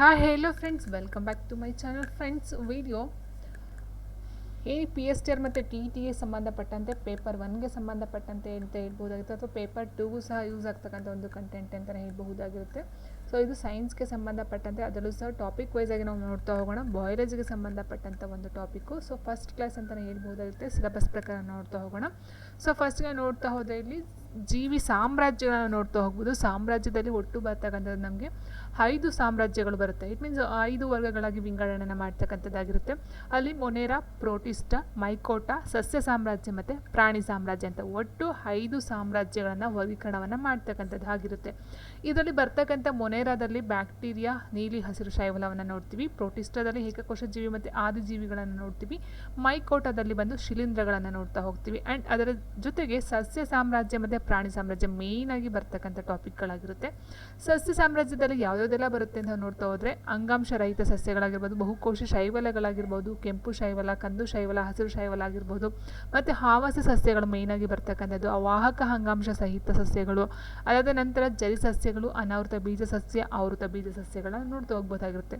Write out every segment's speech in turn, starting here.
Hi hello friends welcome back to my channel friends video ಏನು P S T R ಮತ್ತು T ಟಿಗೆ ಸಂಬಂಧಪಟ್ಟಂತೆ paper ಒನ್ಗೆ ಸಂಬಂಧಪಟ್ಟಂತೆ ಅಂತ ಹೇಳ್ಬೋದಾಗಿರುತ್ತೆ ಅಥವಾ ಪೇಪರ್ ಟೂಗೂ ಸಹ ಯೂಸ್ ಆಗ್ತಕ್ಕಂಥ ಒಂದು ಕಂಟೆಂಟ್ ಅಂತಲೇ ಹೇಳ್ಬಹುದಾಗಿರುತ್ತೆ. ಸೊ ಇದು ಸೈನ್ಸ್ಗೆ ಸಂಬಂಧಪಟ್ಟಂತೆ, ಅದರಲ್ಲೂ ಸಹ ಟಾಪಿಕ್ ವೈಸಾಗಿ ನಾವು ನೋಡ್ತಾ ಹೋಗೋಣ. ಬಯಾಲಜಿಗೆ ಸಂಬಂಧಪಟ್ಟಂಥ ಒಂದು ಟಾಪಿಕ್ಕು ಸೊ ಫಸ್ಟ್ ಕ್ಲಾಸ್ ಅಂತಲೇ ಹೇಳ್ಬೋದಾಗಿರುತ್ತೆ. ಸಿಲೆಬಸ್ ಪ್ರಕಾರ ನೋಡ್ತಾ ಹೋಗೋಣ. ಸೊ ಫಸ್ಟ್ಗೆ ನೋಡ್ತಾ ಹೋದರೆ ಇಲ್ಲಿ ಜೀವಿ ಸಾಮ್ರಾಜ್ಯಗಳನ್ನು ನೋಡ್ತಾ ಹೋಗ್ಬೋದು. ಸಾಮ್ರಾಜ್ಯದಲ್ಲಿ ಒಟ್ಟು ಬರ್ತಕ್ಕಂಥದ್ದು ನಮಗೆ ಐದು ಸಾಮ್ರಾಜ್ಯಗಳು ಬರುತ್ತೆ. ಇಟ್ ಮೀನ್ಸ್ ಐದು ವರ್ಗಗಳಾಗಿ ವಿಂಗಡಣೆ ಮಾಡ್ತಕ್ಕಂಥದ್ದಾಗಿರುತ್ತೆ. ಅಲ್ಲಿ ಮೊನೇರಾ, ಪ್ರೋಟಿಸ್ಟ, ಮೈಕೋಟ, ಸಸ್ಯ ಸಾಮ್ರಾಜ್ಯ ಮತ್ತು ಪ್ರಾಣಿ ಸಾಮ್ರಾಜ್ಯ ಅಂತ ಒಟ್ಟು ಐದು ಸಾಮ್ರಾಜ್ಯಗಳನ್ನು ವರ್ಗೀಕರಣವನ್ನು ಮಾಡ್ತಕ್ಕಂಥದ್ದು ಆಗಿರುತ್ತೆ ಇದರಲ್ಲಿ ಬರ್ತಕ್ಕಂಥ ಮೊನೇರಾದಲ್ಲಿ ಬ್ಯಾಕ್ಟೀರಿಯಾ, ನೀಲಿ ಹಸಿರು ಶೈವಲವನ್ನು ನೋಡ್ತೀವಿ. ಪ್ರೋಟಿಸ್ಟದಲ್ಲಿ ಏಕಕೋಶ ಜೀವಿ ಮತ್ತು ಆದಿಜೀವಿಗಳನ್ನು ನೋಡ್ತೀವಿ. ಮೈಕೋಟದಲ್ಲಿ ಬಂದು ಶಿಲೀಂಧ್ರಗಳನ್ನು ನೋಡ್ತಾ ಹೋಗ್ತೀವಿ. ಆ್ಯಂಡ್ ಅದರ ಜೊತೆಗೆ ಸಸ್ಯ ಸಾಮ್ರಾಜ್ಯ ಮತ್ತು ಪ್ರಾಣಿ ಸಾಮ್ರಾಜ್ಯ ಮೇಯ್ನಾಗಿ ಬರ್ತಕ್ಕಂಥ ಟಾಪಿಕ್ಗಳಾಗಿರುತ್ತೆ ಸಸ್ಯ ಸಾಮ್ರಾಜ್ಯದಲ್ಲಿ ಯಾವುದೆಲ್ಲ ಬರುತ್ತೆ ಅಂತ ನೋಡ್ತಾ ಹೋದರೆ, ಅಂಗಾಂಶ ರಹಿತ ಸಸ್ಯಗಳಾಗಿರ್ಬೋದು, ಬಹುಕೋಶ ಶೈವಲಗಳಾಗಿರ್ಬೋದು, ಕೆಂಪು ಶೈವಲ, ಕಂದು ಶೈವಲ, ಹಸಿರು ಶೈವಲ ಆಗಿರ್ಬೋದು, ಮತ್ತು ಹಾವಾಸ ಸಸ್ಯಗಳು ಮೇಯ್ನಾಗಿ ಬರ್ತಕ್ಕಂಥದ್ದು, ಅವಾಹಕ ಅಂಗಾಂಶ ಸಹಿತ ಸಸ್ಯಗಳು, ಅದಾದ ನಂತರ ಜರಿ ಸಸ್ಯಗಳು, ಅನಾವೃತ ಬೀಜ ಸಸ್ಯ, ಆವೃತ ಬೀಜ ಸಸ್ಯಗಳನ್ನು ನೋಡ್ತಾ ಹೋಗ್ಬೋದಾಗಿರುತ್ತೆ.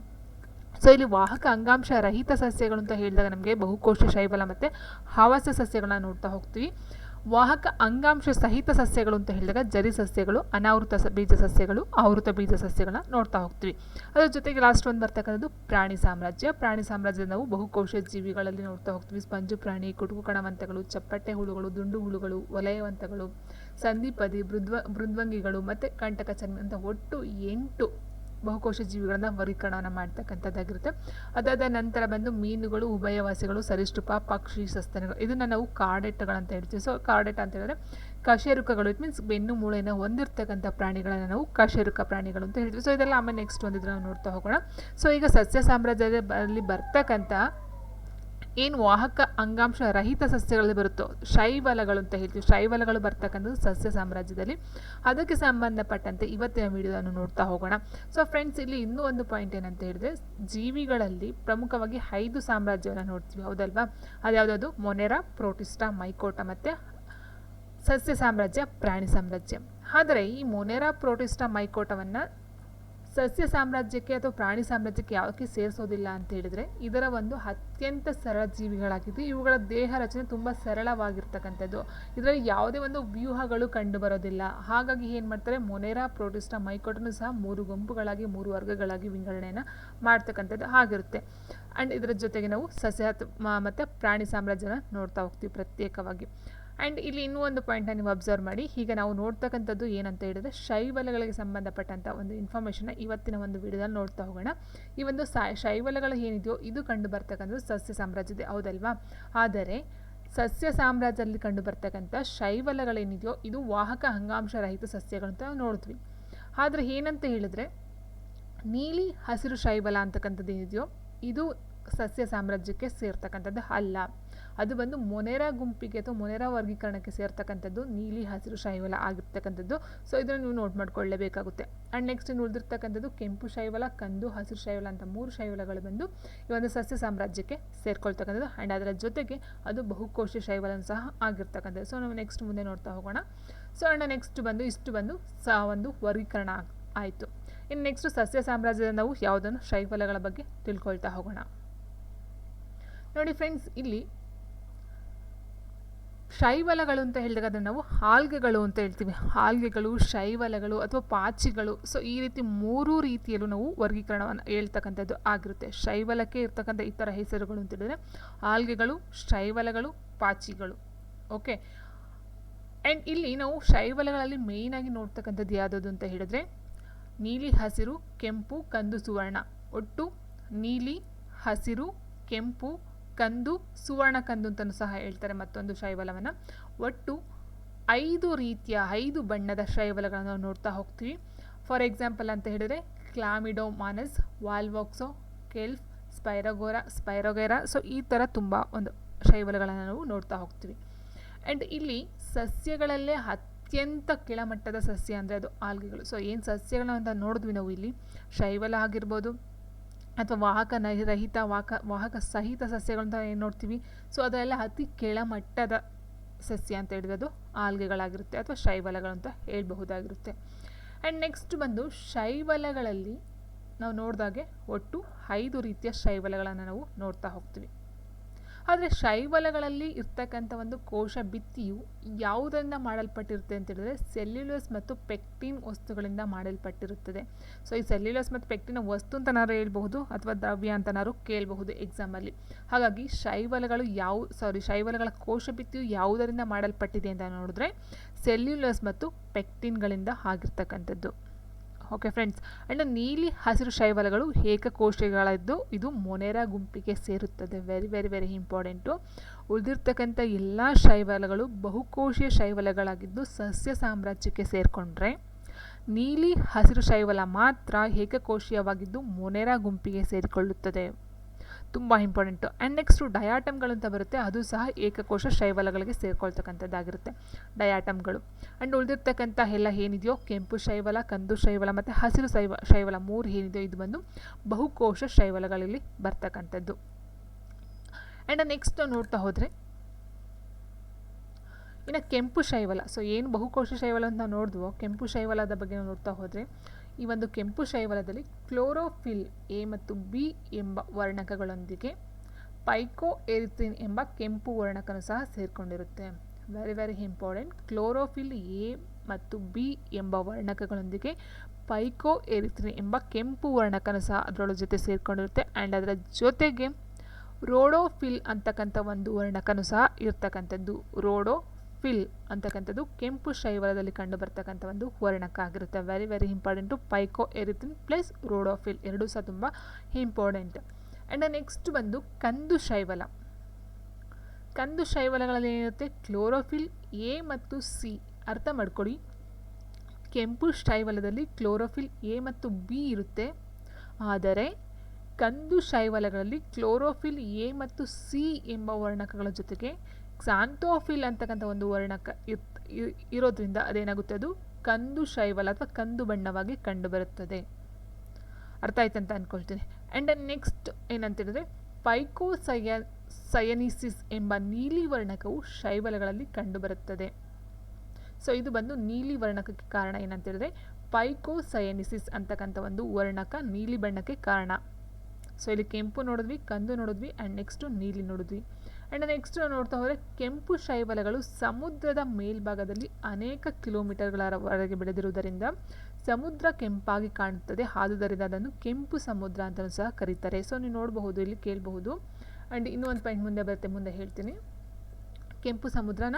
ಸೊ ಇಲ್ಲಿ ವಾಹಕ ಅಂಗಾಂಶ ರಹಿತ ಸಸ್ಯಗಳು ಅಂತ ಹೇಳಿದಾಗ ನಮಗೆ ಬಹುಕೋಶ ಶೈವಲ ಮತ್ತು ಹಾವಾಸ ಸಸ್ಯಗಳನ್ನ ನೋಡ್ತಾ ಹೋಗ್ತೀವಿ. ವಾಹಕ ಅಂಗಾಂಶ ಸಹಿತ ಸಸ್ಯಗಳು ಅಂತ ಹೇಳಿದಾಗ ಜರಿ ಸಸ್ಯಗಳು, ಅನಾವೃತ ಬೀಜ ಸಸ್ಯಗಳು, ಆವೃತ ಬೀಜ ಸಸ್ಯಗಳನ್ನ ನೋಡ್ತಾ ಹೋಗ್ತೀವಿ. ಅದರ ಜೊತೆಗೆ ಲಾಸ್ಟ್ ಒಂದು ಬರ್ತಕ್ಕಂಥದ್ದು ಪ್ರಾಣಿ ಸಾಮ್ರಾಜ್ಯ. ಪ್ರಾಣಿ ಸಾಮ್ರಾಜ್ಯದ ನಾವು ಬಹುಕೋಶ ಜೀವಿಗಳಲ್ಲಿ ನೋಡ್ತಾ ಹೋಗ್ತೀವಿ. ಸ್ಪಂಜು, ಪ್ರಾಣಿ, ಕುಟುಕು, ಕಣವಂತಗಳು ಚಪ್ಪಟ್ಟೆ ಹುಳುಗಳು, ದುಂಡು ಹುಳುಗಳು, ವಲಯವಂತಗಳು ಸಂಧಿಪದಿ ಮೃದ್ವ ಮೃದ್ವಂಗಿಗಳು ಮತ್ತು ಕಂಟಕ ಚರ್ಮಿ ಅಂತ ಒಟ್ಟು ಎಂಟು ಬಹುಕೋಶ ಜೀವಿಗಳನ್ನ ವರ್ಗೀಕರಣ ಮಾಡ್ತಕ್ಕಂಥದ್ದಾಗಿರುತ್ತೆ. ಅದಾದ ನಂತರ ಬಂದು ಮೀನುಗಳು, ಉಭಯವಾಸಿಗಳು ಸರಿಷ್ಟುಪ ಪಕ್ಷಿ, ಸಸ್ತನಗಳು, ಇದನ್ನು ನಾವು ಕಾರ್ಡೆಟ್ಗಳಂತ ಹೇಳ್ತೀವಿ. ಸೊ ಕಾರ್ಡೆಟ್ ಅಂತ ಹೇಳಿದ್ರೆ ಕಶೇರುಕಗಳು ಇಟ್ ಮೀನ್ಸ್ ಬೆನ್ನು ಮೂಳೆಯನ್ನು ಹೊಂದಿರತಕ್ಕಂಥ ಪ್ರಾಣಿಗಳನ್ನು ನಾವು ಕಶೇರುಕ ಪ್ರಾಣಿಗಳು ಅಂತ ಹೇಳ್ತೀವಿ. ಸೊ ಇದೆಲ್ಲ ಆಮೇಲೆ ನೆಕ್ಸ್ಟ್ ಒಂದಿದ್ರೆ ನಾವು ನೋಡ್ತಾ ಹೋಗೋಣ. ಸೊ ಈಗ ಸಸ್ಯ ಸಾಮ್ರಾಜ್ಯದಲ್ಲಿ ಬರ್ತಕ್ಕಂಥ ಏನು ವಾಹಕ ಅಂಗಾಂಶ ರಹಿತ ಸಸ್ಯಗಳಲ್ಲಿ ಬರುತ್ತೋ, ಶೈವಲಗಳು ಅಂತ ಹೇಳ್ತೀವಿ. ಶೈವಲಗಳು ಬರ್ತಕ್ಕಂಥದ್ದು ಸಸ್ಯ ಸಾಮ್ರಾಜ್ಯದಲ್ಲಿ. ಅದಕ್ಕೆ ಸಂಬಂಧಪಟ್ಟಂತೆ ಇವತ್ತಿನ ವಿಡಿಯೋವನ್ನು ನೋಡ್ತಾ ಹೋಗೋಣ. ಸೊ ಫ್ರೆಂಡ್ಸ್ ಇಲ್ಲಿ ಇನ್ನೂ ಒಂದು ಪಾಯಿಂಟ್ ಏನಂತ ಹೇಳಿದ್ರೆ, ಜೀವಿಗಳಲ್ಲಿ ಪ್ರಮುಖವಾಗಿ ಐದು ಸಾಮ್ರಾಜ್ಯವನ್ನು ನೋಡ್ತೀವಿ. ಹೌದಲ್ವಾ? ಅದ್ಯಾವುದಾದ್ರು ಮೊನೆರಾ, ಪ್ರೋಟಿಸ್ಟಾ, ಮೈಕೋಟ ಮತ್ತು ಸಸ್ಯ ಸಾಮ್ರಾಜ್ಯ, ಪ್ರಾಣಿ ಸಾಮ್ರಾಜ್ಯ. ಆದರೆ ಈ ಮೊನೆರಾ, ಪ್ರೋಟಿಸ್ಟಾ, ಮೈಕೋಟವನ್ನು ಸಸ್ಯ ಸಾಮ್ರಾಜ್ಯಕ್ಕೆ ಅಥವಾ ಪ್ರಾಣಿ ಸಾಮ್ರಾಜ್ಯಕ್ಕೆ ಯಾವಕ್ಕೆ ಸೇರಿಸೋದಿಲ್ಲ ಅಂತ ಹೇಳಿದ್ರೆ, ಇದರ ಒಂದು ಅತ್ಯಂತ ಸರಳ ಜೀವಿಗಳಾಗಿದ್ದು, ಇವುಗಳ ದೇಹ ರಚನೆ ತುಂಬ ಸರಳವಾಗಿರ್ತಕ್ಕಂಥದ್ದು. ಇದರಲ್ಲಿ ಯಾವುದೇ ಒಂದು ವ್ಯೂಹಗಳು ಕಂಡು ಬರೋದಿಲ್ಲ. ಹಾಗಾಗಿ ಏನು ಮಾಡ್ತಾರೆ, ಮೊನೆರಾ ಪ್ರೋಟಿಸ್ಟಾ ಮೈಕೋಟನ್ನು ಸಹ ಮೂರು ಗುಂಪುಗಳಾಗಿ ಮೂರು ವರ್ಗಗಳಾಗಿ ವಿಂಗಡಣೆಯನ್ನು ಮಾಡ್ತಕ್ಕಂಥದ್ದು ಆಗಿರುತ್ತೆ ಆ್ಯಂಡ್ ಇದರ ಜೊತೆಗೆ ನಾವು ಸಸ್ಯ ಮತ್ತು ಪ್ರಾಣಿ ಸಾಮ್ರಾಜ್ಯನ ನೋಡ್ತಾ ಹೋಗ್ತೀವಿ ಪ್ರತ್ಯೇಕವಾಗಿ. ಆ್ಯಂಡ್ ಇಲ್ಲಿ ಇನ್ನೂ ಒಂದು ಪಾಯಿಂಟ್ನ ನೀವು ಅಬ್ಸರ್ವ್ ಮಾಡಿ. ಈಗ ನಾವು ನೋಡ್ತಕ್ಕಂಥದ್ದು ಏನಂತ ಹೇಳಿದ್ರೆ, ಶೈವಲಗಳಿಗೆ ಸಂಬಂಧಪಟ್ಟಂಥ ಒಂದು ಇನ್ಫಾರ್ಮೇಷನ್ನ ಇವತ್ತಿನ ಒಂದು ವಿಡಿಯೋದಲ್ಲಿ ನೋಡ್ತಾ ಹೋಗೋಣ. ಈ ಒಂದು ಶೈವಲಗಳು ಏನಿದೆಯೋ ಇದು ಕಂಡು ಬರ್ತಕ್ಕಂಥದ್ದು ಸಸ್ಯ ಸಾಮ್ರಾಜ್ಯದ ಹೌದಲ್ವಾ? ಆದರೆ, ಸಸ್ಯ ಸಾಮ್ರಾಜ್ಯದಲ್ಲಿ ಕಂಡು ಬರ್ತಕ್ಕಂಥ ಶೈವಲಗಳೇನಿದೆಯೋ ಇದು ವಾಹಕ ಅಂಗಾಂಶ ರಹಿತ ಸಸ್ಯಗಳು ಅಂತ ನೋಡಿದ್ವಿ. ಆದರೆ ಏನಂತ ಹೇಳಿದ್ರೆ, ನೀಲಿ ಹಸಿರು ಶೈವಲ ಅಂತಕ್ಕಂಥದ್ದು ಏನಿದೆಯೋ, ಇದು ಸಸ್ಯ ಸಾಮ್ರಾಜ್ಯಕ್ಕೆ ಸೇರ್ತಕ್ಕಂಥದ್ದು ಅಲ್ಲ. ಅದು ಬಂದು ಮೊನೆರಾ ಗುಂಪಿಗೆ ಅಥವಾ ಮೊನೆರಾ ವರ್ಗೀಕರಣಕ್ಕೆ ಸೇರ್ತಕ್ಕಂಥದ್ದು ನೀಲಿ ಹಸಿರು ಶೈವಲ ಆಗಿರ್ತಕ್ಕಂಥದ್ದು. ಸೊ ಇದನ್ನು ನೀವು ನೋಟ್ ಮಾಡ್ಕೊಳ್ಳೇಬೇಕಾಗುತ್ತೆ. ಆ್ಯಂಡ್ ನೆಕ್ಸ್ಟ್ ಇನ್ನು ಉಳಿದಿರ್ತಕ್ಕಂಥದ್ದು ಕೆಂಪು ಶೈವಲ, ಕಂದು ಹಸಿರು ಶೈವಲ ಅಂತ ಮೂರು ಶೈವಲಗಳು ಬಂದು ಈ ಒಂದು ಸಸ್ಯ ಸಾಮ್ರಾಜ್ಯಕ್ಕೆ ಸೇರ್ಕೊಳ್ತಕ್ಕಂಥದ್ದು. ಆ್ಯಂಡ್ ಅದರ ಜೊತೆಗೆ ಅದು ಬಹುಕೋಶ ಶೈವಲನ ಸಹ ಆಗಿರ್ತಕ್ಕಂಥದ್ದು. ಸೊ ನಾವು ನೆಕ್ಸ್ಟ್ ಮುಂದೆ ನೋಡ್ತಾ ಹೋಗೋಣ. ಸೊ ಅಣ್ಣ ನೆಕ್ಸ್ಟ್ ಬಂದು ಇಷ್ಟು ಬಂದು ಸಹ ಒಂದು ವರ್ಗೀಕರಣ ಆಯಿತು. ಇನ್ನು ನೆಕ್ಸ್ಟ್ ಸಸ್ಯ ಸಾಮ್ರಾಜ್ಯದ ನಾವು ಯಾವುದನ್ನು ಶೈವಲಗಳ ಬಗ್ಗೆ ತಿಳ್ಕೊಳ್ತಾ ಹೋಗೋಣ. ನೋಡಿ ಫ್ರೆಂಡ್ಸ್ ಇಲ್ಲಿ ಶೈವಲಗಳು ಅಂತ ಹೇಳಿದಾಗ ಅದನ್ನು ನಾವು ಆಲ್ಗೆಗಳು ಅಂತ ಹೇಳ್ತೀವಿ. ಆಲ್ಗೆಗಳು ಶೈವಲಗಳು ಅಥವಾ ಪಾಚಿಗಳು. ಸೊ ಈ ರೀತಿ ಮೂರು ರೀತಿಯಲ್ಲೂ ನಾವು ವರ್ಗೀಕರಣವನ್ನು ಹೇಳ್ತಕ್ಕಂಥದ್ದು ಆಗಿರುತ್ತೆ. ಶೈವಲಕ್ಕೆ ಇರ್ತಕ್ಕಂಥ ಈ ಥರ ಹೆಸರುಗಳು ಅಂತ ಹೇಳಿದ್ರೆ ಆಲ್ಗೆಗಳು ಶೈವಲಗಳು, ಪಾಚಿಗಳು. ಓಕೆ ಆ್ಯಂಡ್ ಇಲ್ಲಿ ನಾವು ಶೈವಲಗಳಲ್ಲಿ ಮೇಯ್ನಾಗಿ ನೋಡ್ತಕ್ಕಂಥದ್ದು ಯಾವುದದು ಅಂತ ಹೇಳಿದ್ರೆ ನೀಲಿ ಹಸಿರು, ಕೆಂಪು, ಕಂದು ಸುವರ್ಣ. ಒಟ್ಟು ನೀಲಿ, ಹಸಿರು, ಕೆಂಪು ಕಂದು, ಸುವರ್ಣ ಕಂದು ಅಂತಲೂ ಸಹ ಹೇಳ್ತಾರೆ ಮತ್ತೊಂದು ಶೈವಲವನ್ನು ಒಟ್ಟು ಐದು ರೀತಿಯ, ಐದು ಬಣ್ಣದ ಶೈವಲಗಳನ್ನು ನೋಡ್ತಾ ಹೋಗ್ತೀವಿ. ಫಾರ್ ಎಕ್ಸಾಂಪಲ್ ಅಂತ ಹೇಳಿದರೆ, ಕ್ಲಾಮಿಡೋಮಾನಸ್, ವಾಲ್ವಾಕ್ಸೋ, ಕೆಲ್ಫ್, ಸ್ಪೈರೋಗೋರ, ಸ್ಪೈರೋಗೇರಾ ಸೊ ಈ ಥರ ತುಂಬ ಒಂದು ಶೈವಲಗಳನ್ನು ನಾವು ನೋಡ್ತಾ ಹೋಗ್ತೀವಿ. ಆ್ಯಂಡ್ ಇಲ್ಲಿ ಸಸ್ಯಗಳಲ್ಲೇ ಅತ್ಯಂತ ಕೆಳಮಟ್ಟದ ಸಸ್ಯ ಅಂದರೆ ಅದು ಆಲ್ಗೆಗಳು. ಸೊ ಏನು ಸಸ್ಯಗಳು ಅಂತ ನೋಡಿದ್ವಿ ನಾವು ಇಲ್ಲಿ? ಶೈವಲ ಆಗಿರ್ಬೋದು ಅಥವಾ ವಾಹಕ ರಹಿತ ವಾಹಕ ವಾಹಕ ಸಹಿತ ಸಸ್ಯಗಳಂತ ಏನು ನೋಡ್ತೀವಿ. ಸೊ ಅದೆಲ್ಲ ಅತಿ ಕೆಳಮಟ್ಟದ ಸಸ್ಯ ಅಂತ ಹೇಳಿದ್ರೆ ಅದು ಆಲ್ಗೆಗಳಾಗಿರುತ್ತೆ ಅಥವಾ ಶೈವಲಗಳು ಅಂತ ಹೇಳ್ಬಹುದಾಗಿರುತ್ತೆ. ಆ್ಯಂಡ್ ನೆಕ್ಸ್ಟ್ ಬಂದು ಶೈವಲಗಳಲ್ಲಿ ನಾವು ನೋಡಿದಾಗೆ ಒಟ್ಟು ಐದು ರೀತಿಯ ಶೈವಲಗಳನ್ನು ನಾವು ನೋಡ್ತಾ ಹೋಗ್ತೀವಿ. ಆದರೆ ಶೈವಲಗಳಲ್ಲಿ ಇರ್ತಕ್ಕಂಥ ಒಂದು ಕೋಶ ಭಿತ್ತಿಯು ಯಾವುದರಿಂದ ಮಾಡಲ್ಪಟ್ಟಿರುತ್ತೆ ಅಂತ ಹೇಳಿದ್ರೆ ಸೆಲ್ಯುಲೋಸ್ ಮತ್ತು ಪೆಕ್ಟಿನ್ ವಸ್ತುಗಳಿಂದ ಮಾಡಲ್ಪಟ್ಟಿರುತ್ತದೆ. ಸೊ ಈ ಸೆಲ್ಯುಲೋಸ್ ಮತ್ತು ಪೆಕ್ಟಿನ ವಸ್ತು ಅಂತನಾರು ಹೇಳ್ಬಹುದು ಅಥವಾ ದ್ರವ್ಯ ಅಂತನಾರು ಕೇಳಬಹುದು ಎಕ್ಸಾಮಲ್ಲಿ ಹಾಗಾಗಿ ಶೈವಲಗಳು ಯಾವ ಸಾರಿ ಶೈವಲಗಳ ಕೋಶ ಭಿತ್ತಿಯು ಯಾವುದರಿಂದ ಮಾಡಲ್ಪಟ್ಟಿದೆ ಅಂತ ನೋಡಿದ್ರೆ ಸೆಲ್ಯುಲೋಸ್ ಮತ್ತು ಪೆಕ್ಟಿನ್ಗಳಿಂದ ಆಗಿರ್ತಕ್ಕಂಥದ್ದು. ಓಕೆ ಫ್ರೆಂಡ್ಸ್ ಆ್ಯಂಡ್ ನೀಲಿ ಹಸಿರು ಶೈವಲಗಳು ಏಕಕೋಶಗಳದ್ದು. ಇದು ಮೊನೆರಾ ಗುಂಪಿಗೆ ಸೇರುತ್ತದೆ. ವೆರಿ ವೆರಿ ವೆರಿ ಇಂಪಾರ್ಟೆಂಟು ಉಳಿದಿರ್ತಕ್ಕಂಥ ಎಲ್ಲ ಶೈವಲಗಳು ಬಹುಕೋಶೀಯ ಶೈವಲಗಳಾಗಿದ್ದು ಸಸ್ಯ ಸಾಮ್ರಾಜ್ಯಕ್ಕೆ ಸೇರಿಕೊಂಡ್ರೆ, ನೀಲಿ ಹಸಿರು ಶೈವಲ ಮಾತ್ರ ಏಕಕೋಶೀಯವಾಗಿದ್ದು ಮೊನೆರಾ ಗುಂಪಿಗೆ ಸೇರಿಕೊಳ್ಳುತ್ತದೆ. ತುಂಬ ಇಂಪಾರ್ಟೆಂಟು ಆ್ಯಂಡ್ ನೆಕ್ಸ್ಟು ಅಂತ ಬರುತ್ತೆ, ಅದು ಸಹ ಏಕಕೋಶ ಶೈವಲಗಳಿಗೆ ಸೇರ್ಕೊಳ್ತಕ್ಕಂಥದ್ದಾಗಿರುತ್ತೆ. ಡಯಾಟಮ್ಗಳು ಆ್ಯಂಡ್ ಉಳಿದಿರ್ತಕ್ಕಂಥ ಎಲ್ಲ ಏನಿದೆಯೋ, ಕೆಂಪು ಶೈವಲ, ಕಂದು ಶೈವಲ ಮತ್ತು ಹಸಿರು ಶೈವ, ಶೈವಲ ಮೂರು ಏನಿದೆಯೋ, ಇದು ಬಂದು ಬಹುಕೋಶ ಶೈವಲಗಳಲ್ಲಿ ಬರ್ತಕ್ಕಂಥದ್ದು. ಆ್ಯಂಡ್ ನೆಕ್ಸ್ಟ್ ನೋಡ್ತಾ ಹೋದರೆ, ಇನ್ನು ಕೆಂಪು ಶೈವಲ. ಸೊ ಏನು ಬಹುಕೋಶ ಶೈವಲ ಅಂತ ನೋಡಿದ್ವೋ, ಕೆಂಪು ಶೈವಲದ ಬಗ್ಗೆ ನೋಡ್ತಾ ಹೋದರೆ ಈ ಒಂದು ಕೆಂಪು ಶೈವಲದಲ್ಲಿ ಕ್ಲೋರೋಫಿಲ್ ಎ ಮತ್ತು ಬಿ ಎಂಬ ವರ್ಣಕಗಳೊಂದಿಗೆ ಪೈಕೋ ಎರಿಥ್ರಿನ್ ಎಂಬ ಕೆಂಪು ವರ್ಣಕನು ಸಹ ಸೇರಿಕೊಂಡಿರುತ್ತೆ. Very very important chlorophyll A ಮತ್ತು ಬಿ ಎಂಬ ವರ್ಣಕಗಳೊಂದಿಗೆ ಪೈಕೋ ಎರಿಥ್ರಿನ್ ಎಂಬ ಕೆಂಪು ವರ್ಣಕನು ಸಹ ಅದರೊಳ ಜೊತೆ ಸೇರಿಕೊಂಡಿರುತ್ತೆ. ಆ್ಯಂಡ್ ಅದರ ಜೊತೆಗೆ ರೋಡೋಫಿಲ್ ಅಂತಕ್ಕಂಥ ಒಂದು ವರ್ಣಕನು ಸಹ ಇರ್ತಕ್ಕಂಥದ್ದು. ರೋಡೋ ಫಿಲ್ ಅಂತಕ್ಕಂಥದ್ದು ಕೆಂಪು ಶೈವಲದಲ್ಲಿ ಕಂಡು ಬರ್ತಕ್ಕಂಥ ಒಂದು ವರ್ಣಕ ಆಗಿರುತ್ತೆ very very important phycoerythrin plus rhodophyll ಎರಡೂ ಸಹ ತುಂಬ ಇಂಪಾರ್ಟೆಂಟ್ ಆ್ಯಂಡ್ ನೆಕ್ಸ್ಟ್ ಬಂದು ಕಂದು ಶೈವಲ. ಕಂದು ಶೈವಲಗಳಲ್ಲಿ ಏನಿರುತ್ತೆ? ಕ್ಲೋರೋಫಿಲ್ ಎ ಮತ್ತು ಸಿ ಅರ್ಥ ಮಾಡ್ಕೊಳ್ಳಿ ಕೆಂಪು ಶೈವಲದಲ್ಲಿ ಕ್ಲೋರೋಫಿಲ್ ಎ ಮತ್ತು ಬಿ ಇರುತ್ತೆ. ಆದರೆ ಕಂದು ಶೈವಲಗಳಲ್ಲಿ ಕ್ಲೋರೋಫಿಲ್ ಎ ಮತ್ತು ಸಿ ಎಂಬ ವರ್ಣಕಗಳ ಜೊತೆಗೆ ಕ್ಸಾಂತೋಫಿಲ್ ಅಂತಕ್ಕಂಥ ಒಂದು ವರ್ಣಕ ಇರೋದ್ರಿಂದ ಅದೇನಾಗುತ್ತೆ ಅದು? ಕಂದು ಶೈವಲ ಅಥವಾ ಕಂದು ಬಣ್ಣವಾಗಿ ಕಂಡುಬರುತ್ತದೆ. ಅರ್ಥ ಆಯ್ತಂತ ಅಂದ್ಕೊಳ್ತೀನಿ ಆ್ಯಂಡ್ ನೆಕ್ಸ್ಟ್ ಏನಂತೇಳಿದ್ರೆ ಪೈಕೋಸಯ ಸಯನಿಸಿಸ್ ಎಂಬ ನೀಲಿ ವರ್ಣಕವು ಶೈವಲಗಳಲ್ಲಿ ಕಂಡುಬರುತ್ತದೆ. ಸೊ ಇದು ಬಂದು ನೀಲಿ ವರ್ಣಕಕ್ಕೆ ಕಾರಣ ಏನಂತೇಳಿದ್ರೆ ಪೈಕೋಸಯನಿಸಿಸ್ ಅಂತಕ್ಕಂಥ ಒಂದು ವರ್ಣಕ ನೀಲಿ ಬಣ್ಣಕ್ಕೆ ಕಾರಣ. ಸೊ ಇಲ್ಲಿ ಕೆಂಪು ನೋಡಿದ್ವಿ, ಕಂದು ನೋಡಿದ್ವಿ ಆ್ಯಂಡ್ ನೆಕ್ಸ್ಟು ನೀಲಿ ನೋಡಿದ್ವಿ. ಆ್ಯಂಡ್ ನೆಕ್ಸ್ಟ್ ನೋಡ್ತಾ ಹೋದರೆ ಕೆಂಪು ಶೈವಲಗಳು ಸಮುದ್ರದ ಮೇಲ್ಭಾಗದಲ್ಲಿ ಅನೇಕ ಕಿಲೋಮೀಟರ್ಗಳವರೆಗೆ ಬೆಳೆದಿರುವುದರಿಂದ ಸಮುದ್ರ ಕೆಂಪಾಗಿ ಕಾಣುತ್ತದೆ. ಆದುದರಿಂದ ಅದನ್ನು ಕೆಂಪು ಸಮುದ್ರ ಅಂತಲೂ ಸಹ ಕರೀತಾರೆ. ಸೊ ನೀವು ನೋಡಬಹುದು, ಇಲ್ಲಿ ಕೇಳಬಹುದು. ಆ್ಯಂಡ್ ಇನ್ನೂ ಒಂದು ಪಾಯಿಂಟ್ ಮುಂದೆ ಬರುತ್ತೆ, ಮುಂದೆ ಹೇಳ್ತೀನಿ. ಕೆಂಪು ಸಮುದ್ರನ